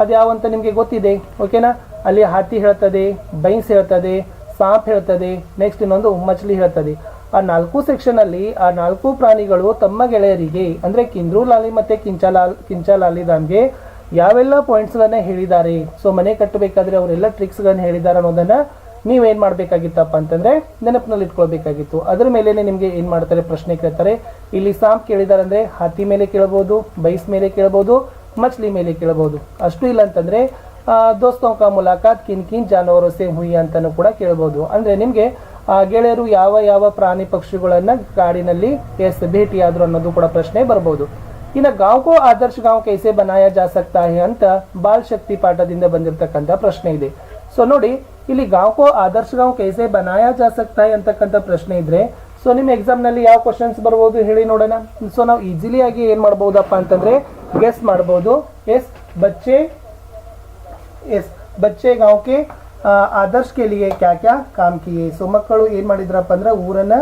ಅದ್ಯಾವ ಅಂತ ನಿಮಗೆ ಗೊತ್ತಿದೆ? ಓಕೆನಾ ಅಲ್ಲಿ ಹಾತಿ ಹೇಳ್ತದೆ, ಬೈನ್ಸ್ ಹೇಳ್ತದೆ, ಸಾಪ್ ಹೇಳ್ತದೆ ನೆಕ್ಸ್ಟ್ ಇನ್ನೊಂದು ಮಚ್ಲಿ ಹೇಳ್ತದೆ. ಆ ನಾಲ್ಕು ಸೆಕ್ಷನ್ ಅಲ್ಲಿ ಆ ನಾಲ್ಕು ಪ್ರಾಣಿಗಳು ತಮ್ಮ ಗೆಳೆಯರಿಗೆ, ಅಂದ್ರೆ ಕಿಂದ್ರು ಲಾಲಿ ಮತ್ತೆ ಕಿಂಚಾಲಾಲ್ ಕಿಂಚಾಲಾಲಿ ದಾಮ್ಗೆ ಯಾವೆಲ್ಲ ಪಾಯಿಂಟ್ಸ್ಗಳನ್ನ ಹೇಳಿದ್ದಾರೆ? ಸೊ ಮನೆ ಕಟ್ಟಬೇಕಾದ್ರೆ ಅವರೆಲ್ಲ ಟ್ರಿಕ್ಸ್ಗಳನ್ನ ಹೇಳಿದ್ದಾರೆ ಅನ್ನೋದನ್ನ ನೀವೇನ್ ಮಾಡ್ಬೇಕಾಗಿತ್ತಪ್ಪ ಅಂತಂದ್ರೆ ನೆನಪಿನಲ್ಲಿ ಇಟ್ಕೊಳ್ಬೇಕಾಗಿತ್ತು ಅದ್ರ ಮೇಲೇ ನಿಮಗೆ ಏನು ಮಾಡ್ತಾರೆ ಪ್ರಶ್ನೆ ಕೇಳ್ತಾರೆ. ಇಲ್ಲಿ ಸಾಂಪ್ ಕೇಳಿದಾರೆ ಅಂದ್ರೆ ಹಾತಿ ಮೇಲೆ ಕೇಳಬಹುದು ಬೈಸ್ ಮೇಲೆ ಕೇಳಬಹುದು ಮಚ್ಲಿ ಮೇಲೆ ಕೇಳಬಹುದು ಅಷ್ಟು ಇಲ್ಲ ಅಂತಂದ್ರೆ ದೋಸ್ತೋ ಕಾ ಮುಲಾಕಾತ್ ಕಿನ್ ಕಿನ್ ಜಾನುವಾರು ಸೇ ಹುಯಿ ಅಂತಾನು ಕೂಡ ಕೇಳಬಹುದು ಅಂದ್ರೆ ನಿಮಗೆ, ಆ, ಗೆಳೆಯರು ಯಾವ ಯಾವ ಪ್ರಾಣಿ ಪಕ್ಷಿಗಳನ್ನ ಕಾಡಿನಲ್ಲಿ ಎಸ್, ಭೇಟಿಯಾದರು ಅನ್ನೋದು ಕೂಡ ಪ್ರಶ್ನೆ ಬರ್ಬೋದು. ಇನ್ನು ಗಾಂವ್ ಕೋ ಆದರ್ಶ ಗಾಂವ್ ಕೈಸೆ ಬನಾಯ ಜಾ ಸಕ್ತಾ ಹೇ ಅಂತ ಬಾಲ್ ಶಕ್ತಿ ಪಾಠದಿಂದ ಬಂದಿರತಕ್ಕಂಥ ಪ್ರಶ್ನೆ ಇದೆ. ಸೊ ನೋಡಿ ಇಲ್ಲಿ ಗಾಂವ್ ಆದರ್ಶ ಗಾಂವ್ ಕೈಸೆ ಬನಾಯ ಜಾ ಸಕ್ತಾ ಅಂತಕ್ಕಂಥ ಪ್ರಶ್ನೆ ಇದ್ರೆ, ಸೊ ನಿಮ್ಮ ಎಕ್ಸಾಮ್ನಲ್ಲಿ ಯಾವ ಕ್ವಶನ್ಸ್ ಬರ್ಬೋದು ಹೇಳಿ ನೋಡೋಣ. ಸೊ ನಾವು ಈಸಿಲಿ ಆಗಿ ಏನು ಮಾಡ್ಬೋದಪ್ಪ ಅಂತಂದರೆ ಗೆಸ್ ಮಾಡ್ಬೋದು. ಎಸ್ ಬಚ್ಚೆ ಎಸ್ ಬಚ್ಚೆ ಗಾಂವ್ಕೆ ಆದರ್ಶ ಕೇಳಿಗೆ ಕ್ಯಾ ಕ್ಯಾ ಕಾಮ್ ಕಿಯೇ. ಸೊ ಮಕ್ಕಳು ಏನು ಮಾಡಿದ್ರಪ್ಪ ಅಂದ್ರೆ ಊರನ್ನು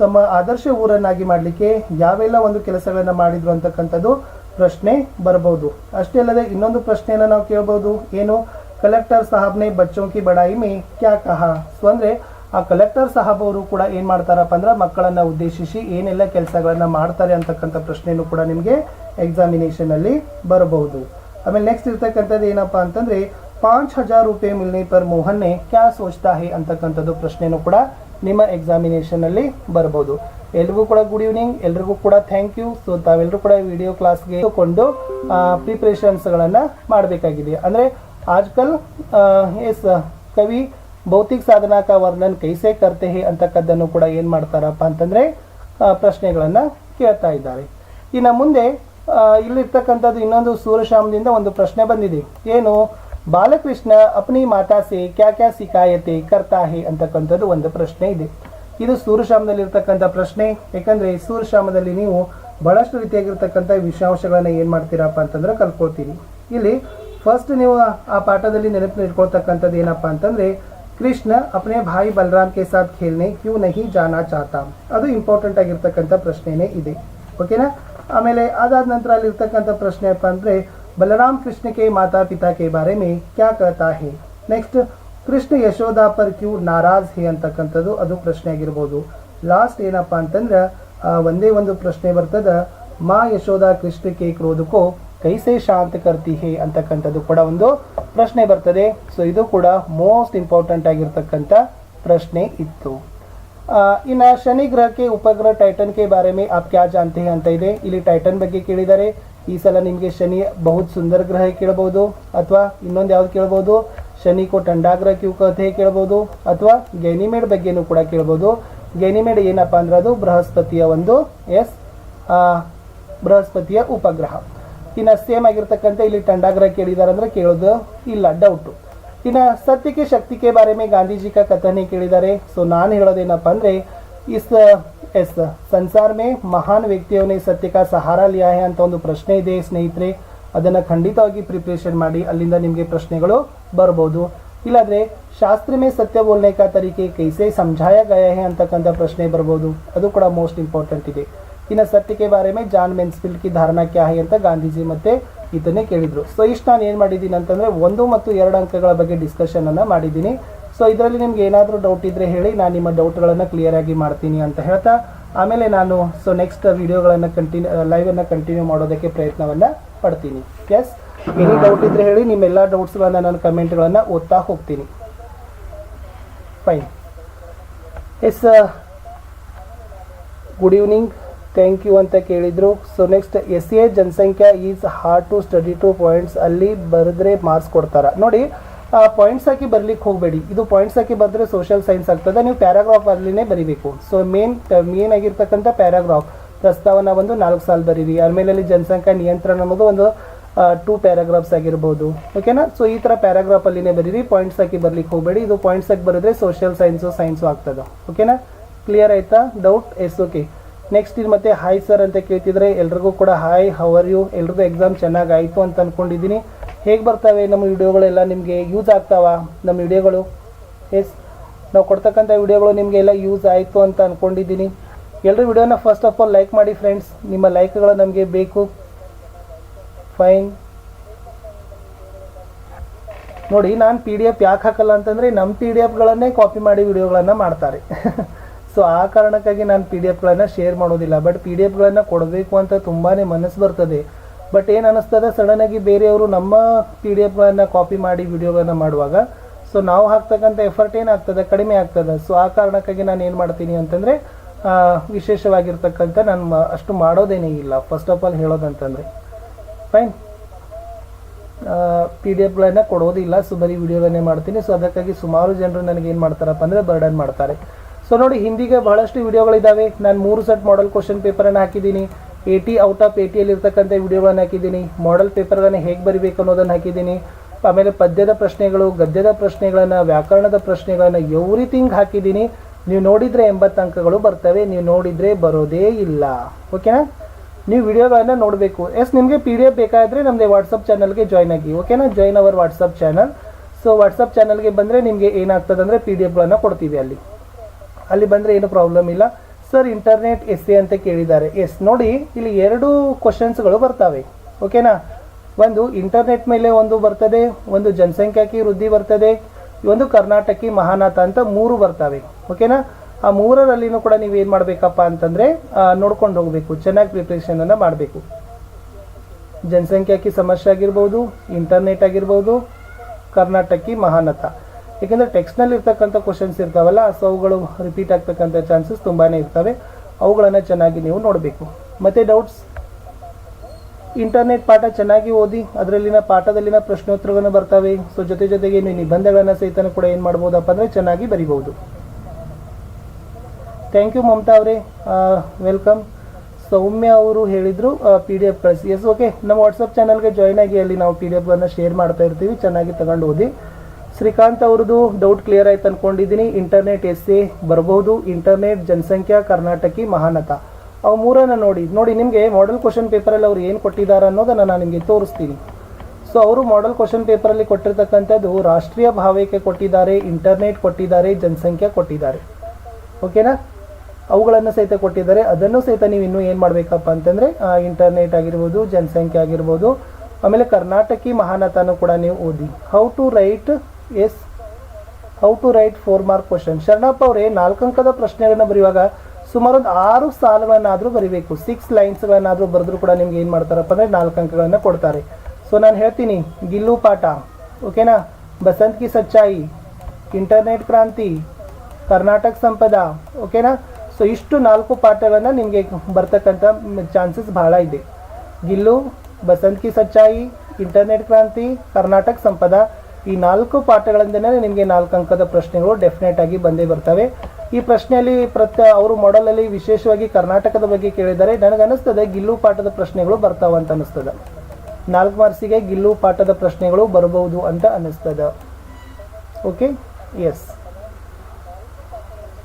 ತಮ್ಮ ಆದರ್ಶ ಊರನ್ನಾಗಿ ಮಾಡಲಿಕ್ಕೆ ಯಾವೆಲ್ಲ ಒಂದು ಕೆಲಸಗಳನ್ನು ಮಾಡಿದ್ರು ಅಂತಕ್ಕಂಥದ್ದು ಪ್ರಶ್ನೆ ಬರ್ಬೋದು. ಅಷ್ಟೇ ಅಲ್ಲದೆ ಇನ್ನೊಂದು ಪ್ರಶ್ನೆಯನ್ನು ನಾವು ಕೇಳ್ಬೋದು. ಏನು? ಕಲೆಕ್ಟರ್ ಸಾಹಬ್ನೆ ಬಚ್ಚೋಂ ಕಿ ಬಡಾಯಿ ಮೇ ಕ್ಯಾ ಕಹಾ ಸೊ ಅಂದ್ರೆ ಆ ಕಲೆಕ್ಟರ್ ಸಾಹಬ್ ಅವರು ಕೂಡ ಏನು ಮಾಡ್ತಾರಪ್ಪ ಅಂದ್ರೆ ಮಕ್ಕಳನ್ನ ಉದ್ದೇಶಿಸಿ ಏನೆಲ್ಲ ಕೆಲಸಗಳನ್ನ ಮಾಡ್ತಾರೆ ಅಂತಕ್ಕಂಥ ಪ್ರಶ್ನೆನೂ ಕೂಡ ನಿಮಗೆ ಎಕ್ಸಾಮಿನೇಷನಲ್ಲಿ ಬರಬಹುದು. ಆಮೇಲೆ ನೆಕ್ಸ್ಟ್ ಇರ್ತಕ್ಕಂಥದ್ದು ಏನಪ್ಪ ಅಂತಂದ್ರೆ, ಪಾಂಚ್ ಹಜಾರ್ ರೂಪಾಯಿ ಮಿಲ್ನೆ ಪರ್ ಮೋಹನ್ನೆ ಕ್ಯಾ ಸೋಚ್ತಾ ಹೇ ಅಂತಕ್ಕಂಥದ್ದು ಪ್ರಶ್ನೆನೂ ಕೂಡ ನಿಮ್ಮ ಎಕ್ಸಾಮಿನೇಷನ್ ಅಲ್ಲಿ ಬರಬಹುದು. ಎಲ್ರಿಗೂ ಕೂಡ ಗುಡ್ ಈವ್ನಿಂಗ್ ಎಲ್ರಿಗೂ ಕೂಡ ಥ್ಯಾಂಕ್ ಯು ಸೊ ತಾವೆಲ್ಲರೂ ಕೂಡ ವಿಡಿಯೋ ಕ್ಲಾಸ್ಗೆ ಕೊಂಡು ಪ್ರಿಪ್ರೇಷನ್ಸ್ಗಳನ್ನು ಮಾಡಬೇಕಾಗಿದೆ. ಅಂದ್ರೆ ಆಜ್ಕಲ್ ಎಸ್ ಕವಿ ಭೌತಿಕ ಸಾಧನಾಕ ಕಾ ವರ್ಣನ್ ಕೈಸೆ ಕರ್ತೆ ಹೇ ಅಂತಕ್ಕದ್ದನ್ನು ಕೂಡ ಏನು ಮಾಡ್ತಾರಪ್ಪ ಅಂತಂದರೆ ಪ್ರಶ್ನೆಗಳನ್ನು ಕೇಳ್ತಾ ಇದ್ದಾರೆ. ಇನ್ನು ಮುಂದೆ ಇಲ್ಲಿರ್ತಕ್ಕಂಥದ್ದು ಇನ್ನೊಂದು ಸೂರ್ಯಶ್ಯಾಮದಿಂದ ಒಂದು ಪ್ರಶ್ನೆ ಬಂದಿದೆ. ಏನು, ಬಾಲಕೃಷ್ಣ ಅಪ್ನಿ ಮಾತಾ ಸೆ ಕ್ಯಾ ಕ್ಯಾ ಸಿಕಾಯತೆ ಕರ್ತಾ ಹೇ ಅಂತಕ್ಕಂಥದ್ದು ಒಂದು ಪ್ರಶ್ನೆ ಇದೆ. ಇದು ಸೂರ್ಯಶ್ಯಾಮದಲ್ಲಿ ಇರ್ತಕ್ಕಂಥ ಪ್ರಶ್ನೆ ಯಾಕಂದರೆ ಸೂರ್ಯಶ್ಯಾಮದಲ್ಲಿ ನೀವು ಬಹಳಷ್ಟು ರೀತಿಯಾಗಿರ್ತಕ್ಕಂಥ ವಿಷಯಾಂಶಗಳನ್ನು ಏನು ಮಾಡ್ತೀರಪ್ಪ ಅಂತಂದ್ರೆ ಕಲ್ತ್ಕೊಳ್ತೀರಿ ಇಲ್ಲಿ ಫಸ್ಟ್ ನೀವು ಆ ಪಾಠದಲ್ಲಿ ನೆನಪಿನ ಇಟ್ಕೊಳ್ತಕ್ಕಂಥದ್ದು ಏನಪ್ಪಾ ಅಂತಂದ್ರೆ, ಕೃಷ್ಣ ಅಪ್ನೆ ಭಾಯಿ ಬಲರಾಮ್ ಕೆ ಸಾಥ್ ಖೇಲ್ನೆ, ಕ್ಯೂ ನಹಿ ಜಾನಾ ಚಾತಾ. ಅದು ಇಂಪಾರ್ಟೆಂಟ್ ಆಗಿರ್ತಕ್ಕಂಥ ಪ್ರಶ್ನೆನೇ ಇದೆ. ಓಕೆನಾ ಆಮೇಲೆ ಅದಾದ ನಂತರ ಅಲ್ಲಿರ್ತಕ್ಕಂಥ ಪ್ರಶ್ನೆ ಅಪ್ಪ ಅಂದ್ರೆ, ಬಲರಾಮ್ ಕೃಷ್ಣ ಕೆ ಮಾತಾ ಪಿತಾ ಕೆ ಬಾರೆ ಮೇ ಕ್ಯಾ ಕಹತಾ ಹೇ? ನೆಕ್ಸ್ಟ್ ಕೃಷ್ಣ ಯಶೋದಾ ಪರ್ ಕ್ಯೂ ನಾರಾಜ್ ಹೇ ಅಂತಕ್ಕಂಥದ್ದು ಅದು ಪ್ರಶ್ನೆ ಆಗಿರ್ಬೋದು. ಲಾಸ್ಟ್ ಏನಪ್ಪಾ ಅಂತಂದ್ರೆ ಒಂದೇ ಒಂದು ಪ್ರಶ್ನೆ ಬರ್ತದ, ಮಾ ಯಶೋದಾ ಕೆ ಕ್ರೋಧಕ್ಕೋ ಕೈಸೆ ಶಾಂತ ಕರ್ತಿ ಹೇ ಅಂತಕ್ಕಂಥದ್ದು ಕೂಡ ಒಂದು ಪ್ರಶ್ನೆ ಬರ್ತದೆ. ಸೊ ಇದು ಕೂಡ ಮೋಸ್ಟ್ ಇಂಪಾರ್ಟೆಂಟ್ ಆಗಿರ್ತಕ್ಕಂಥ ಪ್ರಶ್ನೆ ಇತ್ತು. ಇನ್ನು ಶನಿ ಗ್ರಹಕ್ಕೆ ಉಪಗ್ರಹ ಟೈಟನ್ ಕೆ ಬಾರೆ ಮೇ ಆಪ್ ಕ್ಯಾ ಜಾನ್ತೆ ಅಂತ ಇದೆ. ಇಲ್ಲಿ ಟೈಟನ್ ಬಗ್ಗೆ ಕೇಳಿದ್ದಾರೆ ಈ ಸಲ ನಿಮಗೆ ಶನಿ ಬಹುತ್ ಸುಂದರ ಗ್ರಹ ಕೇಳಬಹುದು ಅಥವಾ ಇನ್ನೊಂದು ಯಾವ್ದು ಕೇಳಬಹುದು ಶನಿ ಕೋ ಟಂಡಾ ಗ್ರಹ ಕ್ಯೂ ಕಥೆ ಕೇಳಬಹುದು ಅಥವಾ ಗೆನಿಮೇಡ್ ಬಗ್ಗೆನೂ ಕೂಡ ಕೇಳಬಹುದು ಗೆನಿಮೇಡ್ ಏನಪ್ಪಾ ಅಂದ್ರೆ ಅದು ಬೃಹಸ್ಪತಿಯ ಒಂದು ಎಸ್ ಬೃಹಸ್ಪತಿಯ ಉಪಗ್ರಹ. ಇನ್ನು ಸೇಮ್ ಆಗಿರ್ತಕ್ಕಂಥ ಇಲ್ಲಿ ಟಂಡಾಗ್ರ ಕೇಳಿದಾರಂದ್ರೆ ಕೇಳೋದು ಇಲ್ಲ ಡೌಟು ಇನ್ನು ಸತ್ಯಕ್ಕೆ ಶಕ್ತಿಗೆ ಬಾರೆ ಮೇ ಗಾಂಧೀಜಿ ಕಾ ಕಥನೆ ಕೇಳಿದಾರೆ. ಸೊ ನಾನು ಹೇಳೋದೇನಪ್ಪ ಅಂದರೆ, ಇಸ್, ಎಸ್, ಸಂಸಾರ ಮೇ ಮಹಾನ್ ವ್ಯಕ್ತಿಯವನೇ ಸತ್ಯಕ ಸಹಾರ ಲಿಯಾಹೆ ಅಂತ ಒಂದು ಪ್ರಶ್ನೆ ಇದೆ ಸ್ನೇಹಿತರೆ. ಅದನ್ನು ಖಂಡಿತವಾಗಿ ಪ್ರಿಪ್ರೇಷನ್ ಮಾಡಿ, ಅಲ್ಲಿಂದ ನಿಮಗೆ ಪ್ರಶ್ನೆಗಳು ಬರ್ಬೋದು. ಇಲ್ಲಾದರೆ, ಶಾಸ್ತ್ರ ಮೇ ಸತ್ಯ ಬೋಲ್ನೆ ಕಾ ತರೀಕೆ ಕೈಸೆ ಸಮಜಾಯ ಗಯಾಹೆ ಅಂತಕ್ಕಂಥ ಪ್ರಶ್ನೆ ಬರ್ಬೋದು. ಅದು ಕೂಡ ಮೋಸ್ಟ್ ಇಂಪಾರ್ಟೆಂಟ್ ಇದೆ. ಇನ್ನು ಸತ್ಯಕ್ಕೆ ಬಾರೆ ಮೇಲೆ ಜಾನ್ ಮೆನ್ಸ್ಫಿಲ್ಡ್ ಕಿ ಧಾರಣಾ ಕ್ಯಾ ಹೈ ಅಂತ ಗಾಂಧೀಜಿ ಮತ್ತೆ ಇದನ್ನೇ ಕೇಳಿದ್ರು. ಸೊ ಇಷ್ಟು ನಾನು ಏನು ಮಾಡಿದ್ದೀನಿ ಅಂತಂದರೆ ಒಂದು ಮತ್ತು ಎರಡು ಅಂಕಗಳ ಬಗ್ಗೆ ಡಿಸ್ಕಷನ್ ಅನ್ನ ಮಾಡಿದ್ದೀನಿ. ಸೊ ಇದರಲ್ಲಿ ನಿಮ್ಗೆ ಏನಾದರೂ ಡೌಟ್ ಇದ್ರೆ ಹೇಳಿ, ನಾನು ನಿಮ್ಮ ಡೌಟ್ಗಳನ್ನು ಕ್ಲಿಯರ್ ಆಗಿ ಮಾಡ್ತೀನಿ ಅಂತ ಹೇಳ್ತಾ, ಆಮೇಲೆ ನಾನು ಸೊ ನೆಕ್ಸ್ಟ್ ವಿಡಿಯೋಗಳನ್ನು ಕಂಟಿನ್ಯೂ ಲೈವನ್ನು ಕಂಟಿನ್ಯೂ ಮಾಡೋದಕ್ಕೆ ಪ್ರಯತ್ನವನ್ನು ಪಡ್ತೀನಿ. ಎಸ್ ಎನಿ ಡೌಟ್ ಇದ್ರೆ ಹೇಳಿ ನಿಮ್ಮೆಲ್ಲ ಡೌಟ್ಸ್ಗಳನ್ನು ನಾನು ಕಮೆಂಟ್ಗಳನ್ನು ಓದ್ತಾ ಹೋಗ್ತೀನಿ. Fine yes good evening thank you ಅಂತ ಕೇಳಿದರು. ಸೊ ನೆಕ್ಸ್ಟ್ ಎಸ್ ಎ ಜನಸಂಖ್ಯಾ is hard to study two points ಅಲ್ಲಿ ಬರೆದ್ರೆ ಮಾರ್ಕ್ಸ್ ಕೊಡ್ತಾರೆ. ನೋಡಿ ಪಾಯಿಂಟ್ಸ್ ಹಾಕಿ ಬರ್ಲಿಕ್ಕೆ ಹೋಗಬೇಡಿ. ಇದು ಪಾಯಿಂಟ್ಸ್ ಹಾಕಿ ಬರೆದ್ರೆ ಸೋಷಿಯಲ್ ಸೈನ್ಸ್ ಆಗ್ತದೆ. ನೀವು ಪ್ಯಾರಾಗ್ರಾಫ್ ಅಲ್ಲಿನೇ ಬರಿಬೇಕು. ಸೊ ಮೇನ್ ಮೇನ್ ಆಗಿರ್ತಕ್ಕಂಥ ಪ್ಯಾರಾಗ್ರಾಫ್ ಪ್ರಸ್ತಾವನ ಒಂದು ನಾಲ್ಕು ಸಾಲ ಬರೀರಿ. ಆಮೇಲೆ ಅಲ್ಲಿ ಜನಸಂಖ್ಯಾ ನಿಯಂತ್ರಣ ಅನ್ನೋದು ಒಂದು ಟೂ ಪ್ಯಾರಾಗ್ರಾಫ್ಸ್ ಆಗಿರ್ಬೋದು. ಓಕೆನಾ ಸೊ ಈ ಥರ ಪ್ಯಾರಾಗ್ರಾಫ್ ಅಲ್ಲಿನೇ ಬರೀರಿ. ಪಾಯಿಂಟ್ಸ್ ಹಾಕಿ ಬರ್ಲಿಕ್ಕೆ ಹೋಗಬೇಡಿ. ಇದು ಪಾಯಿಂಟ್ಸ್ ಹಾಕಿ ಬರೆದ್ರೆ ಸೋಷಿಯಲ್ ಸೈನ್ಸು ಸೈನ್ಸು ಆಗ್ತದೆ. ಓಕೆನಾ ಕ್ಲಿಯರ್ ಆಯಿತಾ? ಡೌಟ್ ಎಸ್ ಓಕೆ ನೆಕ್ಸ್ಟ್ ಇದು ಮತ್ತೆ ಹಾಯ್ ಸರ್ ಅಂತ ಕೇಳ್ತಿದ್ರೆ ಎಲ್ರಿಗೂ ಕೂಡ ಹಾಯ್ ಹವರ್ ಯು ಎಲ್ರಿಗೂ ಎಕ್ಸಾಮ್ ಚೆನ್ನಾಗಿ ಆಯಿತು ಅಂತ ಅಂದ್ಕೊಂಡಿದ್ದೀನಿ ಹೇಗೆ ಬರ್ತವೆ ನಮ್ಮ ವಿಡಿಯೋಗಳೆಲ್ಲ ನಿಮಗೆ ಯೂಸ್ ಆಗ್ತಾವ ನಮ್ಮ ವಿಡಿಯೋಗಳು ಎಸ್ ನಾವು ಕೊಡ್ತಕ್ಕಂಥ ವಿಡಿಯೋಗಳು ನಿಮಗೆ ಎಲ್ಲ ಯೂಸ್ ಆಯಿತು ಅಂತ ಅಂದ್ಕೊಂಡಿದ್ದೀನಿ ಎಲ್ಲರೂ ವಿಡಿಯೋನ ಫಸ್ಟ್ ಆಫ್ ಆಲ್ ಲೈಕ್ ಮಾಡಿ ಫ್ರೆಂಡ್ಸ್ ನಿಮ್ಮ ಲೈಕ್ಗಳು ನಮಗೆ ಬೇಕು. ಫೈನ್ ನೋಡಿ, ನಾನು ಪಿ ಡಿ ಎಫ್ ಯಾಕೆ ಹಾಕಲ್ಲ ಅಂತಂದರೆ ನಮ್ಮ ಪಿ ಡಿ ಎಫ್ಗಳನ್ನೇ ಕಾಪಿ ಮಾಡಿ ವಿಡಿಯೋಗಳನ್ನು ಮಾಡ್ತಾರೆ. [LAUGHS] ಸೊ ಆ ಕಾರಣಕ್ಕಾಗಿ ನಾನು ಪಿ ಡಿ ಎಫ್ಗಳನ್ನು ಶೇರ್ ಮಾಡೋದಿಲ್ಲ. ಬಟ್ ಪಿ ಡಿ ಎಫ್ಗಳನ್ನು ಕೊಡಬೇಕು ಅಂತ ತುಂಬಾ ಮನಸ್ಸು ಬರ್ತದೆ. ಬಟ್ ಏನು ಅನ್ನಿಸ್ತದೆ ಸಡನ್ನಾಗಿ ಬೇರೆಯವರು ನಮ್ಮ ಪಿ ಡಿ ಎಫ್ಗಳನ್ನು ಕಾಪಿ ಮಾಡಿ ವಿಡಿಯೋಗಳನ್ನು ಮಾಡುವಾಗ ಸೊ ನಾವು ಹಾಕ್ತಕ್ಕಂಥ ಎಫರ್ಟ್ ಏನಾಗ್ತದೆ ಕಡಿಮೆ ಆಗ್ತದೆ. ಸೊ ಆ ಕಾರಣಕ್ಕಾಗಿ ನಾನು ಏನು ಮಾಡ್ತೀನಿ ಅಂತಂದರೆ ವಿಶೇಷವಾಗಿರ್ತಕ್ಕಂಥ ನಾನು ಅಷ್ಟು ಮಾಡೋದೇನೇ ಇಲ್ಲ. ಫಸ್ಟ್ ಆಫ್ ಆಲ್ ಹೇಳೋದಂತಂದರೆ. ಫೈನ್ ಪಿ ಡಿ ಎಫ್ಗಳನ್ನು ಕೊಡೋದಿಲ್ಲ. ಸೊ ಬರೀ ವಿಡಿಯೋಗಳನ್ನೇ ಮಾಡ್ತೀನಿ. ಸೊ ಅದಕ್ಕಾಗಿ ಸುಮಾರು ಜನರು ನನಗೆ ಏನು ಮಾಡ್ತಾರಪ್ಪ ಅಂದರೆ ಬರ್ಡನ್ ಮಾಡ್ತಾರೆ. ಸೊ ನೋಡಿ, ಹಿಂದಿಗೆ ಬಹಳಷ್ಟು ವಿಡಿಯೋಗಳಿದ್ದಾವೆ. ನಾನು ಮೂರು ಸೆಟ್ ಮಾಡಲ್ ಕ್ವಶನ್ ಪೇಪರನ್ನು ಹಾಕಿದ್ದೀನಿ. ಏಯ್ಟಿ ಔಟ್ ಆಫ್ ಏಯ್ಟಿಯಲ್ಲಿ ಇರ್ತಕ್ಕಂಥ ವಿಡಿಯೋಗಳನ್ನು ಹಾಕಿದ್ದೀನಿ. ಮಾಡಲ್ ಪೇಪರ್ಗಳನ್ನು ಹೇಗೆ ಬರಿಬೇಕು ಅನ್ನೋದನ್ನು ಹಾಕಿದ್ದೀನಿ. ಆಮೇಲೆ ಪದ್ಯದ ಪ್ರಶ್ನೆಗಳು, ಗದ್ಯದ ಪ್ರಶ್ನೆಗಳನ್ನು, ವ್ಯಾಕರಣದ ಪ್ರಶ್ನೆಗಳನ್ನು ಎವ್ರಿಥಿಂಗ್ ಹಾಕಿದ್ದೀನಿ. ನೀವು ನೋಡಿದರೆ ಎಂಬತ್ತು ಅಂಕಗಳು ಬರ್ತವೆ. ನೀವು ನೋಡಿದರೆ ಬರೋದೇ ಇಲ್ಲ. ಓಕೆನಾ ನೀವು ವಿಡಿಯೋಗಳನ್ನು ನೋಡಬೇಕು. ಎಸ್, ನಿಮಗೆ ಪಿ ಡಿ ಎಫ್ ಬೇಕಾದರೆ ನಮ್ಮದೇ ವಾಟ್ಸಪ್ ಚಾನಲ್ಗೆ ಜಾಯ್ನ್ ಆಗಿ. ಓಕೆನಾ join our WhatsApp channel so WhatsApp ಚಾನಲ್ಗೆ ಬಂದರೆ ನಿಮಗೆ ಏನಾಗ್ತದೆ ಅಂದರೆ ಪಿ ಡಿ ಎಫ್ಗಳನ್ನು ಕೊಡ್ತೀವಿ ಅಲ್ಲಿ. ಅಲ್ಲಿ ಬಂದರೆ ಏನು ಪ್ರಾಬ್ಲಮ್ ಇಲ್ಲ. ಸರ್ ಇಂಟರ್ನೆಟ್ ಎಸ್ ಎ ಅಂತ ಕೇಳಿದ್ದಾರೆ. ಎಸ್ ನೋಡಿ, ಇಲ್ಲಿ ಎರಡು ಕ್ವಶನ್ಸ್ಗಳು ಬರ್ತವೆ. ಓಕೆನಾ ಒಂದು ಇಂಟರ್ನೆಟ್ ಮೇಲೆ ಒಂದು ಬರ್ತದೆ, ಒಂದು ಜನಸಂಖ್ಯಾಕಿ ವೃದ್ಧಿ ಬರ್ತದೆ, ಒಂದು ಕರ್ನಾಟಕಿ ಮಹಾನಾಥ ಅಂತ ಮೂರು ಬರ್ತವೆ. ಓಕೆನಾ ಆ ಮೂರರಲ್ಲಿನೂ ಕೂಡ ನೀವು ಏನು ಮಾಡಬೇಕಪ್ಪ ಅಂತಂದರೆ ನೋಡ್ಕೊಂಡು ಹೋಗಬೇಕು, ಚೆನ್ನಾಗಿ ಪ್ರಿಪ್ರೇಷನನ್ನು ಮಾಡಬೇಕು. ಜನಸಂಖ್ಯಾಕಿ ಸಮಸ್ಯೆ ಆಗಿರ್ಬೋದು ಇಂಟರ್ನೆಟ್ ಆಗಿರ್ಬೋದು, ಕರ್ನಾಟಕಿ ಮಹಾನತ ಏಕೆಂದರೆ ಟೆಕ್ಸ್ಟ್ನಲ್ಲಿ ಇರ್ತಕ್ಕಂಥ ಕ್ವಶನ್ಸ್ ಇರ್ತಾವಲ್ಲ ಸೊ ಅವುಗಳು ರಿಪೀಟ್ ಆಗ್ತಕ್ಕಂಥ ಚಾನ್ಸಸ್ ತುಂಬಾ ಇರ್ತವೆ. ಅವುಗಳನ್ನು ಚೆನ್ನಾಗಿ ನೀವು ನೋಡಬೇಕು. ಮತ್ತು ಡೌಟ್ಸ್ ಇಂಟರ್ನೆಟ್ ಪಾಠ ಚೆನ್ನಾಗಿ ಓದಿ, ಅದರಲ್ಲಿನ ಪಾಠದಲ್ಲಿನ ಪ್ರಶ್ನೋತ್ತರಗಳನ್ನು ಬರ್ತವೆ. ಸೊ ಜೊತೆ ಜೊತೆಗೆ ನೀವು ನಿಬಂಧಗಳನ್ನು ಸಹಿತ ಕೂಡ ಏನು ಮಾಡ್ಬೋದಪ್ಪ ಅಂದರೆ ಚೆನ್ನಾಗಿ ಬರಿಬಹುದು. ಥ್ಯಾಂಕ್ ಯು ಮಮತಾ ಅವರೇ. ವೆಲ್ಕಮ್ ಸೌಮ್ಯ ಅವರು ಹೇಳಿದರು ಪಿ ಡಿ ಎಫ್ ಕಳಿಸಿ. ಎಸ್ ಓಕೆ ನಮ್ಮ ವಾಟ್ಸಪ್ ಚಾನಲ್ಗೆ ಜಾಯ್ನ್ ಆಗಿ ಅಲ್ಲಿ ನಾವು ಪಿ ಡಿ ಎಫ್ಗಳನ್ನು ಶೇರ್ ಮಾಡ್ತಾ ಇರ್ತೀವಿ. ಚೆನ್ನಾಗಿ ತಗೊಂಡು ಓದಿ. ಶ್ರೀಕಾಂತ್ ಅವ್ರದ್ದು ಡೌಟ್ ಕ್ಲಿಯರ್ ಆಯ್ತು ಅನ್ಕೊಂಡಿದ್ದೀನಿ. ಇಂಟರ್ನೆಟ್ ಎಸ್ ಎ ಬರ್ಬೋದು. ಇಂಟರ್ನೆಟ್ ಜನಸಂಖ್ಯಾ, ಕರ್ನಾಟಕಿ, ಮಹಾನತ. ಅವು ಮೂರನ್ನು ನೋಡಿ. ನೋಡಿ, ನಿಮಗೆ ಮಾಡೆಲ್ ಕ್ವಶನ್ ಪೇಪರಲ್ಲಿ ಅವ್ರು ಏನು ಕೊಟ್ಟಿದ್ದಾರೆ ಅನ್ನೋದನ್ನು ನಾನು ನಿಮಗೆ ತೋರಿಸ್ತೀನಿ. ಸೊ ಅವರು ಮಾಡೆಲ್ ಕ್ವಶನ್ ಪೇಪರಲ್ಲಿ ಕೊಟ್ಟಿರ್ತಕ್ಕಂಥದ್ದು ರಾಷ್ಟ್ರೀಯ ಭಾವೈಕ್ಯ ಕೊಟ್ಟಿದ್ದಾರೆ ಇಂಟರ್ನೆಟ್ ಕೊಟ್ಟಿದ್ದಾರೆ, ಜನಸಂಖ್ಯೆ ಕೊಟ್ಟಿದ್ದಾರೆ. ಓಕೆನಾ ಅವುಗಳನ್ನು ಸಹಿತ ಕೊಟ್ಟಿದ್ದಾರೆ. ಅದನ್ನು ಸಹಿತ ನೀವು ಇನ್ನೂ ಏನು ಮಾಡಬೇಕಪ್ಪ ಅಂತಂದರೆ ಇಂಟರ್ನೆಟ್ ಆಗಿರ್ಬೋದು, ಜನಸಂಖ್ಯೆ ಆಗಿರ್ಬೋದು, ಆಮೇಲೆ ಕರ್ನಾಟಕಿ ಮಹಾನತನೂ ಕೂಡ ನೀವು ಓದಿ. How to write yes how to write four mark question Sharanappa ಅವರೇ ನಾಲ್ಕು ಅಂಕದ ಪ್ರಶ್ನೆಗಳನ್ನ ಬರೆಯುವಾಗ ಸುಮಾರು ಒಂದು ಆರು ಸಾಲುಗಳನ್ನಾದರೂ ಬರಿಬೇಕು. ಸಿಕ್ಸ್ ಲೈನ್ಸ್ಗಳನ್ನಾದರೂ ಬರೆದ್ರು ಕೂಡ ನಿಮ್ಗೆ ಏನು ಮಾಡ್ತಾರಪ್ಪ ಅಂದರೆ ನಾಲ್ಕು ಅಂಕಗಳನ್ನು ಕೊಡ್ತಾರೆ. ಸೊ ನಾನು ಹೇಳ್ತೀನಿ, ಗಿಲ್ಲು ಪಾಠ ಓಕೆನಾ ಬಸಂತ್ ಕಿ ಸಚ್ಚಾಯಿ ಇಂಟರ್ನೆಟ್ ಕ್ರಾಂತಿ, ಕರ್ನಾಟಕ ಸಂಪದ ಓಕೆನಾ ಸೊ ಇಷ್ಟು ನಾಲ್ಕು ಪಾಠಗಳನ್ನು ನಿಮಗೆ ಬರ್ತಕ್ಕಂಥ ಚಾನ್ಸಸ್ ಭಾಳ ಇದೆ. ಗಿಲ್ಲು, ಬಸಂತ್ ಕಿ ಸಚ್ಚಾಯಿ ಇಂಟರ್ನೆಟ್ ಕ್ರಾಂತಿ, ಕರ್ನಾಟಕ ಸಂಪದ ಈ ನಾಲ್ಕು ಪಾಠಗಳಿಂದನೇ ನಿಮಗೆ ನಾಲ್ಕು ಅಂಕದ ಪ್ರಶ್ನೆಗಳು ಡೆಫಿನೆಟ್ ಆಗಿ ಬಂದೇ ಬರ್ತವೆ. ಈ ಪ್ರಶ್ನೆಯಲ್ಲಿ ಪ್ರತ್ಯ ಅವರು ಮಾಡಲಲ್ಲಿ ವಿಶೇಷವಾಗಿ ಕರ್ನಾಟಕದ ಬಗ್ಗೆ ಕೇಳಿದ್ದಾರೆ ನನಗನ್ನಿಸ್ತದೆ ಗಿಲ್ಲು ಪಾಠದ ಪ್ರಶ್ನೆಗಳು ಬರ್ತಾವ ಅಂತ ಅನಿಸ್ತದೆ ನಾಲ್ಕು ಮಾರ್ಕ್ಸಿಗೆ ಗಿಲ್ಲು ಪಾಠದ ಪ್ರಶ್ನೆಗಳು ಬರಬಹುದು ಅಂತ ಅನ್ನಿಸ್ತದೆ. ಓಕೆ ಎಸ್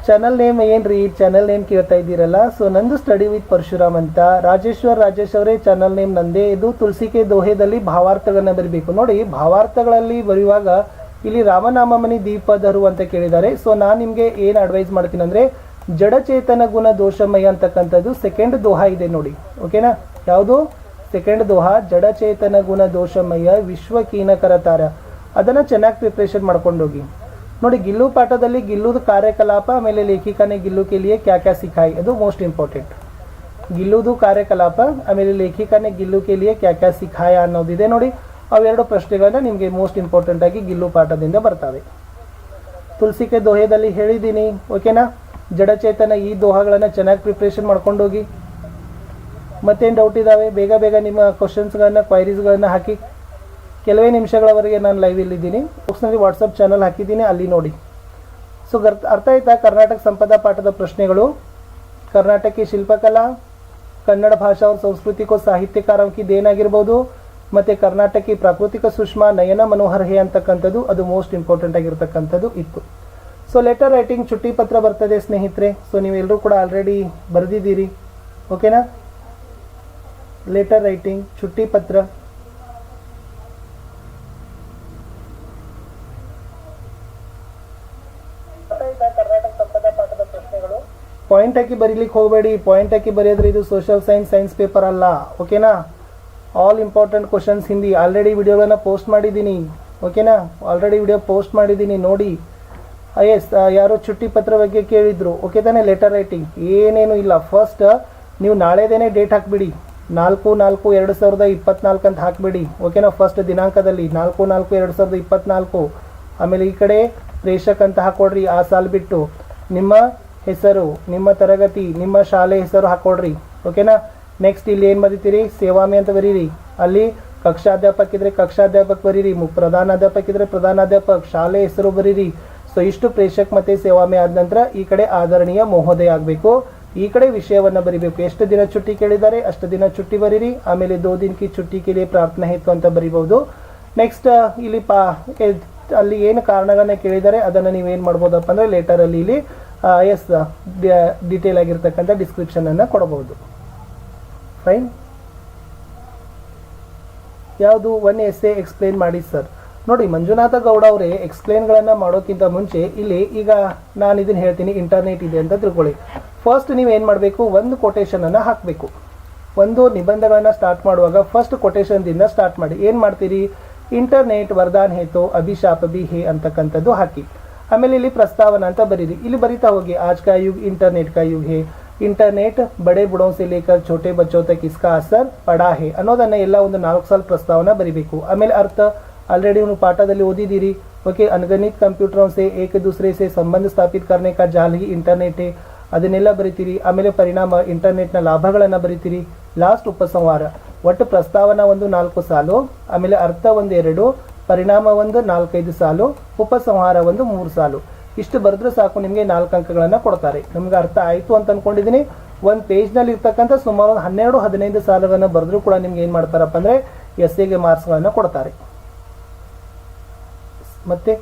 ಚಾನಲ್ ನೇಮ್ ಏನ್ರಿ? ಚಾನಲ್ ನೇಮ್ ಕೇಳ್ತಾ ಇದ್ದೀರಲ್ಲ? ಸೊ ನಂದು ಸ್ಟಡಿ ವಿತ್ ಪರಶುರಾಮ್ ಅಂತ. ರಾಜೇಶ್ವರ್ ರಾಜೇಶ್ ಅವರೇ ಚಾನಲ್ ನೇಮ್ ನಂದೇ. ಇದು ತುಳಸಿಕೆ ದೋಹೆದಲ್ಲಿ ಭಾವಾರ್ಥಗಳನ್ನ ಬರಿಬೇಕು. ನೋಡಿ ಭಾವಾರ್ಥಗಳಲ್ಲಿ ಬರೆಯುವಾಗ ಇಲ್ಲಿ ರಾಮನಾಮಮನಿ ದೀಪಧರು ಅಂತ ಕೇಳಿದ್ದಾರೆ. ಸೊ ನಾನು ನಿಮಗೆ ಏನು ಅಡ್ವೈಸ್ ಮಾಡ್ತೀನಿ ಅಂದರೆ, ಜಡಚೇತನ ಗುಣ ದೋಷಮಯ ಅಂತಕ್ಕಂಥದ್ದು ಸೆಕೆಂಡ್ ದೋಹ ಇದೆ ನೋಡಿ. ಓಕೆನಾ ಯಾವುದು? ಸೆಕೆಂಡ್ ದೋಹ, ಜಡಚೇತನ ಗುಣ ದೋಷಮಯ, ವಿಶ್ವಕೀನಕರ ತಾರ. ಅದನ್ನು ಚೆನ್ನಾಗಿ ಪ್ರಿಪ್ರೇಷನ್ ಮಾಡ್ಕೊಂಡು ಹೋಗಿ ನೋಡಿ, ಗಿಲ್ಲು ಪಾಠದಲ್ಲಿ ಗಿಲ್ಲುದ ಕಾರ್ಯಕಲಾಪ, ಆಮೇಲೆ ಲೇಖಿಕಾನೆ ಗಿಲ್ಲು ಕೆಲಿಯೇ ಕ್ಯಾ ಕ್ಯಾ ಸಿಖಾಯಿ, ಅದು ಮೋಸ್ಟ್ ಇಂಪಾರ್ಟೆಂಟ್ ಗಿಲ್ಲುದು ಕಾರ್ಯಕಲಾಪ, ಆಮೇಲೆ ಲೇಖಿಕನೇ ಗಿಲ್ಲು ಕೆಲಿಯೇ ಕ್ಯಾ ಕ್ಯಾ ಸಿಖಾಯ ಅನ್ನೋದಿದೆ ನೋಡಿ, ಅವೆರಡು ಪ್ರಶ್ನೆಗಳನ್ನ ನಿಮಗೆ ಮೋಸ್ಟ್ ಇಂಪಾರ್ಟೆಂಟ್ ಆಗಿ ಗಿಲ್ಲು ಪಾಠದಿಂದ ಬರ್ತವೆ. ತುಳಸಿಕೆ ದೋಹೆದಲ್ಲಿ ಹೇಳಿದ್ದೀನಿ ಓಕೆನಾ ಜಡಚೇತನ ಈ ದೋಹಗಳನ್ನು ಚೆನ್ನಾಗಿ ಪ್ರಿಪ್ರೇಷನ್ ಮಾಡ್ಕೊಂಡು ಹೋಗಿ ಮತ್ತೇನು ಡೌಟ್ ಇದ್ದಾವೆ ಬೇಗ ಬೇಗ ನಿಮ್ಮ ಕ್ವಶನ್ಸ್ಗಳನ್ನು ಕ್ವೈರೀಸ್ಗಳನ್ನು ಹಾಕಿ. ಕೆಲವೇ ನಿಮಿಷಗಳವರೆಗೆ ನಾನು ಲೈವ್ ಇಲ್ಲಿದ್ದೀನಿ. ಬುಕ್ಸ್ನಲ್ಲಿ ವಾಟ್ಸಪ್ ಚಾನಲ್ ಹಾಕಿದ್ದೀನಿ, ಅಲ್ಲಿ ನೋಡಿ. ಸೊ ಗರ್ ಅರ್ಥ ಆಯ್ತಾ? ಕರ್ನಾಟಕ ಸಂಪದ ಪಾಠದ ಪ್ರಶ್ನೆಗಳು. ಕರ್ನಾಟಕಿ ಶಿಲ್ಪಕಲಾ, ಕನ್ನಡ ಭಾಷಾ ಅವ್ರ ಸಂಸ್ಕೃತಿಕೋ ಸಾಹಿತ್ಯಕಾರಂಕಿ ಇದೇನಾಗಿರ್ಬೋದು ಮತ್ತು ಕರ್ನಾಟಕಿ ಪ್ರಾಕೃತಿಕ ಸುಷ್ಮಾ ನಯನ, ಮನೋಹರ್ ಹೇ ಅಂತಕ್ಕಂಥದ್ದು, ಅದು ಮೋಸ್ಟ್ ಇಂಪಾರ್ಟೆಂಟ್ ಆಗಿರ್ತಕ್ಕಂಥದ್ದು ಇತ್ತು. ಸೊ ಲೆಟರ್ ರೈಟಿಂಗ್ ಚುಟ್ಟಿ ಪತ್ರ ಬರ್ತದೆ ಸ್ನೇಹಿತರೆ. ಸೊ ನೀವೆಲ್ಲರೂ ಕೂಡ ಆಲ್ರೆಡಿ ಬರೆದಿದ್ದೀರಿ. ಓಕೆನಾ ಲೆಟರ್ ರೈಟಿಂಗ್ ಚುಟ್ಟಿ ಪತ್ರ. ಪಾಯಿಂಟ್ ಹಾಕಿ ಬರೀಲಿಕ್ಕೆ ಹೋಗಬೇಡಿ. ಪಾಯಿಂಟ್ ಹಾಕಿ ಬರೆಯೋದ್ರೆ ಇದು ಸೋಷಿಯಲ್ ಸೈನ್ಸ್ ಸೈನ್ಸ್ ಪೇಪರ್ ಅಲ್ಲ. ಓಕೆನಾ all important questions Hindi. Already ವಿಡಿಯೋಗಳನ್ನ ಪೋಸ್ಟ್ ಮಾಡಿದ್ದೀನಿ. ಓಕೆನಾ ಆಲ್ರೆಡಿ ವಿಡಿಯೋ ಪೋಸ್ಟ್ ಮಾಡಿದ್ದೀನಿ. ನೋಡಿ. ಎಸ್ ಯಾರೋ ಚುಟ್ಟಿ ಪತ್ರ ಬಗ್ಗೆ ಕೇಳಿದ್ರು. ಓಕೆ ತಾನೇ ಲೆಟರ್ ರೈಟಿಂಗ್ ಏನೇನು ಇಲ್ಲ. ಫಸ್ಟ್ ನೀವು ನಾಳೆದೇನೆ ಡೇಟ್ ಹಾಕ್ಬಿಡಿ. ನಾಲ್ಕು ನಾಲ್ಕು, ಎರಡು ಸಾವಿರದ ಇಪ್ಪತ್ನಾಲ್ಕು ಅಂತ ಹಾಕ್ಬಿಡಿ. ಓಕೆನಾ ಫಸ್ಟ್ ದಿನಾಂಕದಲ್ಲಿ ನಾಲ್ಕು ನಾಲ್ಕು, ಎರಡು ಸಾವಿರದ ಇಪ್ಪತ್ನಾಲ್ಕು. ಆಮೇಲೆ ಈ ಕಡೆ ಪ್ರೇಷಕ್ ಅಂತ ಹಾಕೊಡ್ರಿ. ಆ ಸಾಲ್ ಬಿಟ್ಟು. ನಿಮ್ಮ ಹೆಸರು, ನಿಮ್ಮ ತರಗತಿ, ನಿಮ್ಮ ಶಾಲೆ ಹೆಸರು ಹಾಕೊಡ್ರಿ ಓಕೆನಾ ನೆಕ್ಸ್ಟ್ ಇಲ್ಲಿ ಏನು ಬರೀತೀರಿ? ಸೇವಾಮಿ ಅಂತ ಬರೀರಿ. ಅಲ್ಲಿ ಕಕ್ಷಾಧ್ಯಾಪಕ ಇದ್ರೆ ಕಕ್ಷಾಧ್ಯಾಪಕ ಬರೀರಿ ಪ್ರಧಾನಾಧ್ಯಾಪಕ ಇದ್ರೆ ಪ್ರಧಾನಾಧ್ಯಾಪಕ, ಶಾಲೆ ಹೆಸರು ಬರೀರಿ. ಸೊ ಇಷ್ಟು ಪ್ರೇಷಕ್ ಮತ್ತೆ ಸೇವಾಮಿ ಆದ ನಂತರ ಈ ಕಡೆ ಆಧರಣೀಯ ಮಹೋದಯ ಆಗಬೇಕು. ಈ ಕಡೆ ವಿಷಯವನ್ನು ಬರಿಬೇಕು. ಎಷ್ಟು ದಿನ ಚುಟ್ಟಿ ಕೇಳಿದ್ದಾರೆ, ಅಷ್ಟು ದಿನ ಚುಟ್ಟಿ ಬರೀರಿ. ಆಮೇಲೆ ದೋ ದಿನಕ್ಕೆ ಚುಟ್ಟಿ ಕೇಳಿ ಪ್ರಾರ್ಥನೆ ಇತ್ತು ಅಂತ ಬರಿಬಹುದು. ನೆಕ್ಸ್ಟ್ ಇಲ್ಲಿ ಪಾ ಅಲ್ಲಿ ಏನು ಕಾರಣಗಳನ್ನ ಕೇಳಿದ್ದಾರೆ, ಅದನ್ನು ನೀವೇನು ಮಾಡ್ಬೋದಪ್ಪ ಅಂದರೆ ಲೇಟರಲ್ಲಿ ಇಲ್ಲಿ ಎಸ್ ಡೀಟೇಲ್ ಆಗಿರ್ತಕ್ಕಂಥ ಡಿಸ್ಕ್ರಿಪ್ಷನ್ ಅನ್ನು ಕೊಡಬಹುದು. ಫೈನ್ ಯಾವುದು ಒನ್ ಎಸ್ ಎ ಎಕ್ಸ್ಪ್ಲೇನ್ ಮಾಡಿ ಸರ್ ನೋಡಿ, ಮಂಜುನಾಥ ಗೌಡ ಅವರೇ ಎಕ್ಸ್ಪ್ಲೇನ್ಗಳನ್ನು ಮಾಡೋಕ್ಕಿಂತ ಮುಂಚೆ ಇಲ್ಲಿ ಈಗ ನಾನು ಇದನ್ನು ಹೇಳ್ತೀನಿ ಇಂಟರ್ನೆಟ್ ಇದೆ ಅಂತ ತಿಳ್ಕೊಳ್ಳಿ. ಫಸ್ಟ್ ನೀವು ಏನು ಮಾಡಬೇಕು? ಒಂದು ಕೊಟೇಶನನ್ನು ಹಾಕಬೇಕು. ಒಂದು ನಿಬಂಧಗಳನ್ನು ಸ್ಟಾರ್ಟ್ ಮಾಡುವಾಗ ಫಸ್ಟ್ ಕೊಟೇಶನ್ದಿಂದ ಸ್ಟಾರ್ಟ್ ಮಾಡಿ. ಏನು ಮಾಡ್ತೀರಿ? ಇಂಟರ್ನೆಟ್ ವರದಾನ್ ಹೇತೋ ಅಭಿಶಾಪ ಬಿ ಹೇ ಅಂತಕ್ಕಂಥದ್ದು ಹಾಕಿ. ಆಮೇಲೆ ಇಲ್ಲಿ ಪ್ರಸ್ತಾವನ ಅಂತ ಬರೀರಿ. ಇಲ್ಲಿ ಬರೀತಾ ಹೋಗಿ, ಆಜ್ ಕಾ ಯುಗ್, ಇಂಟರ್ನೆಟ್ ಕಾ ಯುಗ್ ಹೇ. ಇಂಟರ್ನೆಟ್ ಬಡೆ ಬುಡೋ ಲೇಕರ್, ಛೋಟೆ ಬಚ್ಚೋ ತಕ್ ಇಸ್ಕಾ ಅಸರ್ ಪಡಾ ಹೇ. ಅನ್ನೋದನ್ನ ಎಲ್ಲ ಒಂದು ನಾಲ್ಕು ಸಾಲ ಪ್ರಸ್ತಾವನ ಬರಿಬೇಕು. ಆಮೇಲೆ ಅರ್ಥ ಆಲ್ರೆಡಿ ಒಂದು ಪಾಠದಲ್ಲಿ ಓದಿದ್ದೀರಿ. ಓಕೆ, ಅನ್ಗಣಿತ ಕಂಪ್ಯೂಟರ್ ಸೆ ದೂಸರೆ ಸೆ ಸಂಬಂಧ ಸ್ಥಾಪಿತ ಕರ್ನೆ ಕಾ ಜಾಲ್ ಹಿ ಇಂಟರ್ನೆಟ್ ಹೇ. ಅದನ್ನೆಲ್ಲ ಬರೀತೀರಿ. ಆಮೇಲೆ ಪರಿಣಾಮ ಇಂಟರ್ನೆಟ್ನ ಲಾಭಗಳನ್ನ ಬರೀತೀರಿ. ಲಾಸ್ಟ್ ಉಪಸಂಹಾರ. ಒಟ್ಟು ಪ್ರಸ್ತಾವನ ಒಂದು ನಾಲ್ಕು ಸಾಲು. ಆಮೇಲೆ ಅರ್ಥ ಒಂದೆರಡು ಪರಿಣಾಮ ಒಂದು ನಾಲ್ಕೈದು ಸಾಲು ಉಪಸಂಹಾರ ಒಂದು ಮೂರು ಸಾಲು. ಇಷ್ಟು ಬರೆದ್ರೆ ಸಾಕು, ನಿಮಗೆ ನಾಲ್ಕು ಅಂಕಗಳನ್ನು ಕೊಡ್ತಾರೆ. ನಿಮ್ಗೆ ಅರ್ಥ ಆಯಿತು ಅಂತ ಅನ್ಕೊಂಡಿದ್ದೀನಿ ಒಂದು ಪೇಜ್ನಲ್ಲಿ ಇರ್ತಕ್ಕಂಥ ಸುಮಾರು ಒಂದು ಹನ್ನೆರಡು, ಹದಿನೈದು ಸಾಲುಗಳನ್ನು ಬರೆದ್ರೂ ಕೂಡ ನಿಮ್ಗೆ ಏನು ಮಾಡ್ತಾರಪ್ಪ ಅಂದರೆ ಎಸ್ ಎಗೆ ಮಾರ್ಕ್ಸ್ಗಳನ್ನು ಕೊಡ್ತಾರೆ. ಮತ್ತೆ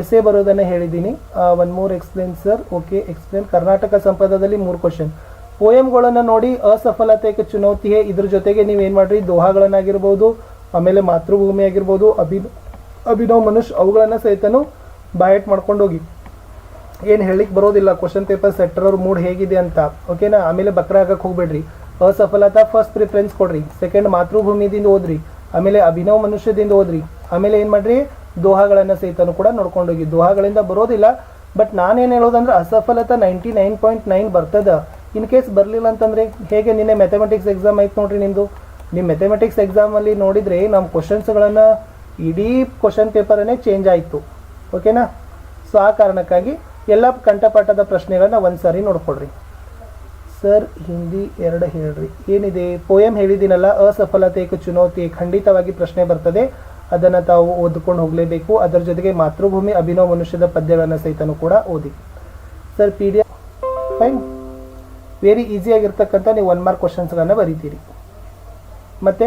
ಎಸ್ ಎ ಬರೋದನ್ನು ಹೇಳಿದ್ದೀನಿ ಒನ್ ಮೂರ್ explain sir okay explain Karnataka ಸಂಪದದಲ್ಲಿ ಮೂರು ಕ್ವಶನ್ ಪೋಯಮ್ಗಳನ್ನು ನೋಡಿ ಅಸಫಲತೆಗೆ ಚುನೌತಿಯೇ ಇದ್ರ ಜೊತೆಗೆ ನೀವು ಏನು ಮಾಡ್ರಿ? ದೋಹಾಗಳನ್ನಾಗಿರ್ಬೋದು ಆಮೇಲೆ ಮಾತೃಭೂಮಿ ಆಗಿರ್ಬೋದು, ಅಭಿ, ಅಭಿನವ್ ಮನುಷ್ಯ, ಅವುಗಳನ್ನು ಸಹಿತನು ಬಾಯಟ್ ಮಾಡ್ಕೊಂಡು ಹೋಗಿ ಏನು ಹೇಳಿಕ್ ಬರೋದಿಲ್ಲ ಕ್ವಶನ್ ಪೇಪರ್ ಸೆಟ್ಟರ್ ಅವ್ರ ಮೂಡ್ ಹೇಗಿದೆ ಅಂತ. ಓಕೆನಾ ಆಮೇಲೆ ಬಕ್ರ ಆಗಕ್ಕೆ ಹೋಗ್ಬೇಡ್ರಿ. ಅಸಫಲತಾ ಫಸ್ಟ್ ಪ್ರಿಫರೆನ್ಸ್ ಕೊಡ್ರಿ. ಸೆಕೆಂಡ್ ಮಾತೃಭೂಮಿದಿಂದ ಓದ್ರಿ. ಆಮೇಲೆ ಅಭಿನವ್ ಮನುಷ್ಯದಿಂದ ಓದ್ರಿ. ಆಮೇಲೆ ಏನು ಮಾಡ್ರಿ? ದೋಹಾಗಳನ್ನು ಸಹಿತನು ಕೂಡ ನೋಡ್ಕೊಂಡು ಹೋಗಿ ದೋಹಾಗಳಿಂದ ಬರೋದಿಲ್ಲ ಬಟ್ ನಾನೇನು ಹೇಳೋದಂದ್ರೆ ಅಸಫಲತಾ ನೈಂಟಿ ನೈನ್ ಪಾಯಿಂಟ್ ನೈನ್ ಬರ್ತದ. ಇನ್ ಕೇಸ್ ಬರಲಿಲ್ಲ ಅಂತಂದರೆ ಹೇಗೆ ನಿನ್ನೆ ಮ್ಯಾಥಮೆಟಿಕ್ಸ್ ಎಕ್ಸಾಮ್ ಆಯ್ತು ನೋಡ್ರಿ ನಿಮ್ಮದು ನಿಮ್ಮ ಮೆಥಮೆಟಿಕ್ಸ್ ಎಕ್ಸಾಮಲ್ಲಿ ನೋಡಿದರೆ ನಮ್ಮ ಕ್ವಶನ್ಸ್ಗಳನ್ನು ಇಡೀ ಕ್ವಶನ್ ಪೇಪರನ್ನೇ ಚೇಂಜ್ ಆಯಿತು. ಓಕೆನಾ ಸೊ ಆ ಕಾರಣಕ್ಕಾಗಿ ಎಲ್ಲ ಕಂಠಪಾಠದ ಪ್ರಶ್ನೆಗಳನ್ನ ಒಂದು ಸಾರಿ ನೋಡ್ಕೊಡ್ರಿ ಸರ್ ಹಿಂದಿ ಎರಡು ಹೇಳ್ರಿ. ಏನಿದೆ? ಪೋಯಮ್ ಹೇಳಿದ್ದೀನಲ್ಲ, ಅಸಫಲತೆ ಚುನೌತಿ ಖಂಡಿತವಾಗಿ ಪ್ರಶ್ನೆ ಬರ್ತದೆ. ಅದನ್ನು ತಾವು ಓದ್ಕೊಂಡು ಹೋಗಲೇಬೇಕು. ಅದರ ಜೊತೆಗೆ ಮಾತೃಭೂಮಿ, ಅಭಿನವ ಮನುಷ್ಯದ ಪದ್ಯಗಳನ್ನು ಸಹಿತನೂ ಕೂಡ ಓದಿ. Sir P D F fine very ಈಸಿಯಾಗಿರ್ತಕ್ಕಂಥ ನೀವು ಒನ್ ಮಾರ್ಕ್ ಕ್ವಶನ್ಸ್ಗಳನ್ನು ಬರೀತೀರಿ. ಮತ್ತು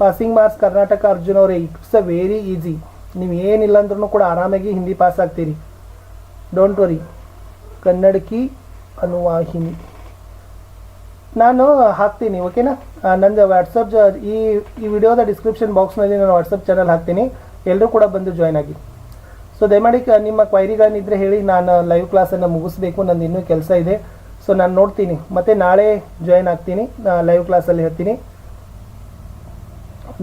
ಪಾಸಿಂಗ್ ಮಾರ್ಕ್ಸ್ ಕರ್ನಾಟಕ ಅರ್ಜುನ್ ಅವರೇ ಇಟ್ಸ್ ಅ ವೆರಿ ಈಸಿ ನೀವು ಏನಿಲ್ಲ ಅಂದ್ರೂ ಕೂಡ ಆರಾಮಾಗಿ ಹಿಂದಿ ಪಾಸ್ ಆಗ್ತೀರಿ. ಡೋಂಟ್ ವರಿ ಕನ್ನಡಕಿ ಅನುವಾಹಿನಿ. ನಾನು ಹಾಕ್ತೀನಿ ಓಕೆನಾ ನಂದು ವಾಟ್ಸಪ್ ಜ ಈ ಈ ವಿಡಿಯೋದ ಡಿಸ್ಕ್ರಿಪ್ಷನ್ ಬಾಕ್ಸ್ನಲ್ಲಿ ನಾನು ವಾಟ್ಸಪ್ ಚಾನಲ್ ಹಾಕ್ತೀನಿ. ಎಲ್ಲರೂ ಕೂಡ ಬಂದು ಜಾಯ್ನ್ ಆಗಿ. ಸೊ ದಯಮಾಡಿ ನಿಮ್ಮ ಕ್ವೈರಿಗಳನ್ನಿದ್ರೆ ಹೇಳಿ, ನಾನು ಲೈವ್ ಕ್ಲಾಸನ್ನು ಮುಗಿಸ್ಬೇಕು. ನಂದು ಇನ್ನೂ ಕೆಲಸ ಇದೆ. ಸೊ ನಾನು ನೋಡ್ತೀನಿ. ಮತ್ತೆ ನಾಳೆ ಜಾಯ್ನ್ ಆಗ್ತೀನಿ. ಲೈವ್ ಕ್ಲಾಸಲ್ಲಿ ಹೇಳ್ತೀನಿ.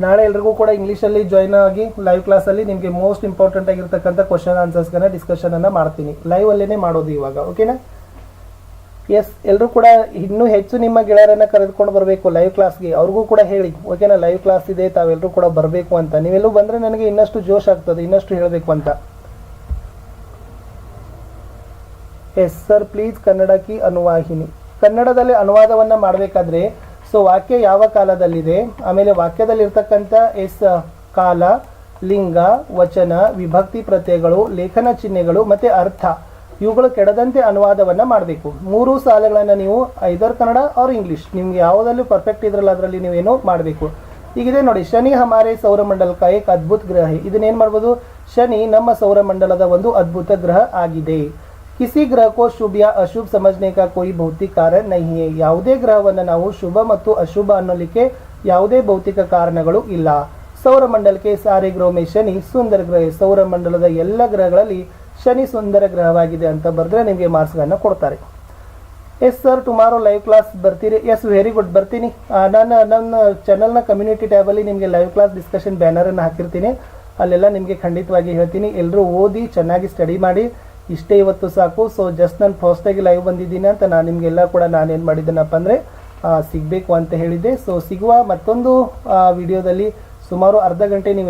ನಾಳೆ ಎಲ್ರಿಗೂ ಕೂಡ ಇಂಗ್ಲೀಷಲ್ಲಿ ಜಾಯ್ನ್ ಆಗಿ ಲೈವ್ ಕ್ಲಾಸಲ್ಲಿ ನಿಮಗೆ ಮೋಸ್ಟ್ ಇಂಪಾರ್ಟೆಂಟ್ ಆಗಿರ್ತಕ್ಕಂಥ ಕ್ವಶನ್ ಆನ್ಸರ್ಸ್ಗಳನ್ನ ಡಿಸ್ಕಷನನ್ನು ಮಾಡ್ತೀನಿ. ಲೈವ್ ಅಲ್ಲೇ ಮಾಡೋದು ಇವಾಗ ಓಕೆನಾ ಎಸ್ ಎಲ್ಲರೂ ಕೂಡ ಇನ್ನೂ ಹೆಚ್ಚು ನಿಮ್ಮ ಗೆಳೆಯರನ್ನು ಕರೆದುಕೊಂಡು ಬರಬೇಕು ಲೈವ್ ಕ್ಲಾಸ್ಗೆ ಅವ್ರಿಗೂ ಕೂಡ ಹೇಳಿ ಓಕೆನಾ ಲೈವ್ ಕ್ಲಾಸ್ ಇದೆ ತಾವೆಲ್ಲರೂ ಕೂಡ ಬರಬೇಕು ಅಂತ. ನೀವೆಲ್ಲೂ ಬಂದರೆ ನನಗೆ ಇನ್ನಷ್ಟು ಜೋಶ್ ಆಗ್ತದೆ, ಇನ್ನಷ್ಟು ಹೇಳಬೇಕು ಅಂತ. ಎಸ್ ಸರ್, ಪ್ಲೀಸ್ ಕನ್ನಡ ಕಿ ಅನುವಾಹಿನಿ. ಕನ್ನಡದಲ್ಲಿ ಅನುವಾದವನ್ನು ಮಾಡಬೇಕಾದ್ರೆ, ಸೊ ವಾಕ್ಯ ಯಾವ ಕಾಲದಲ್ಲಿದೆ? ಆಮೇಲೆ ವಾಕ್ಯದಲ್ಲಿರ್ತಕ್ಕಂಥ ಎಸ್, ಕಾಲ, ಲಿಂಗ, ವಚನ, ವಿಭಕ್ತಿ ಪ್ರತ್ಯಯಗಳು, ಲೇಖನ ಚಿಹ್ನೆಗಳು ಮತ್ತು ಅರ್ಥ, ಇವುಗಳು ಕೆಡದಂತೆ ಅನುವಾದವನ್ನು ಮಾಡಬೇಕು. ಮೂರು ಸಾಲುಗಳನ್ನು ನೀವು ಐದರ್ ಕನ್ನಡ ಅವ್ರ ಇಂಗ್ಲೀಷ್ ನಿಮ್ಗೆ ಯಾವುದಲ್ಲೂ ಪರ್ಫೆಕ್ಟ್ ಇದ್ರಲ್ಲ ಅದರಲ್ಲಿ ನೀವೇನು ಮಾಡಬೇಕು. ಈಗಿದೆ ನೋಡಿ, ಶನಿ, ಹಮಾರೆ ಸೌರಮಂಡಲ ಕಾಯಕ್ ಅದ್ಭುತ ಗ್ರಹ. ಇದನ್ನೇನ್ ಮಾಡ್ಬೋದು? ಶನಿ ನಮ್ಮ ಸೌರಮಂಡಲದ ಒಂದು ಅದ್ಭುತ ಗ್ರಹ ಆಗಿದೆ. ಕಿಸಿ ग्रह को शुभ या अशुभ ಸಮಜ್ನೆ का कोई ಭೌತಿಕ ಕಾರಣ नहीं. ಯಾವುದೇ ಗ್ರಹವನ್ನು ನಾವು ಶುಭ ಮತ್ತು ಅಶುಭ ಅನ್ನೋಲಿಕ್ಕೆ ಯಾವುದೇ ಭೌತಿಕ ಕಾರಣಗಳು ಇಲ್ಲ. ಸೌರಮಂಡಲಕ್ಕೆ ಸಾರಿ ಗ್ರಹ ಮೇ ಶನಿ ಸುಂದರ ಗ್ರಹ. ಸೌರಮಂಡಲದ ಎಲ್ಲ ಗ್ರಹಗಳಲ್ಲಿ ಶನಿ ಸುಂದರ ಗ್ರಹವಾಗಿದೆ ಅಂತ ಬರೆದ್ರೆ ನಿಮಗೆ ಮಾರ್ಕ್ಸ್ಗಳನ್ನು ಕೊಡ್ತಾರೆ. Yes sir tomorrow live class ಬರ್ತೀರಿ? ಎಸ್ ವೆರಿ ಗುಡ್ ಬರ್ತೀನಿ. ಆ, ನಾನು ನನ್ನ ಚಾನಲ್ನ ಕಮ್ಯುನಿಟಿ ಟ್ಯಾಬಲ್ಲಿ ನಿಮಗೆ ಲೈವ್ ಕ್ಲಾಸ್ ಡಿಸ್ಕಷನ್ ಬ್ಯಾನರನ್ನು ಹಾಕಿರ್ತೀನಿ. ಅಲ್ಲೆಲ್ಲ ನಿಮಗೆ ಖಂಡಿತವಾಗಿ ಹೇಳ್ತೀನಿ. ಎಲ್ಲರೂ ಓದಿ ಚೆನ್ನಾಗಿ ಸ್ಟಡಿ ಮಾಡಿ. ಇಷ್ಟೇ ಇವತ್ತು ಸಾಕು. ಸೊ ಜಸ್ಟ್ ನಾನು ಫಸ್ಟಾಗಿ ಲೈವ್ ಬಂದಿದ್ದೀನಿ ಅಂತ ನಾನು ನಿಮಗೆಲ್ಲ ಕೂಡ ನಾನು ಏನು ಮಾಡಿದ್ದೀನಪ್ಪ ಅಂದರೆ ಸಿಗಬೇಕು ಅಂತ ಹೇಳಿದ್ದೆ. ಸೊ ಸಿಗುವ ಮತ್ತೊಂದು ವಿಡಿಯೋದಲ್ಲಿ ಸುಮಾರು ಅರ್ಧ ಗಂಟೆ ನೀವು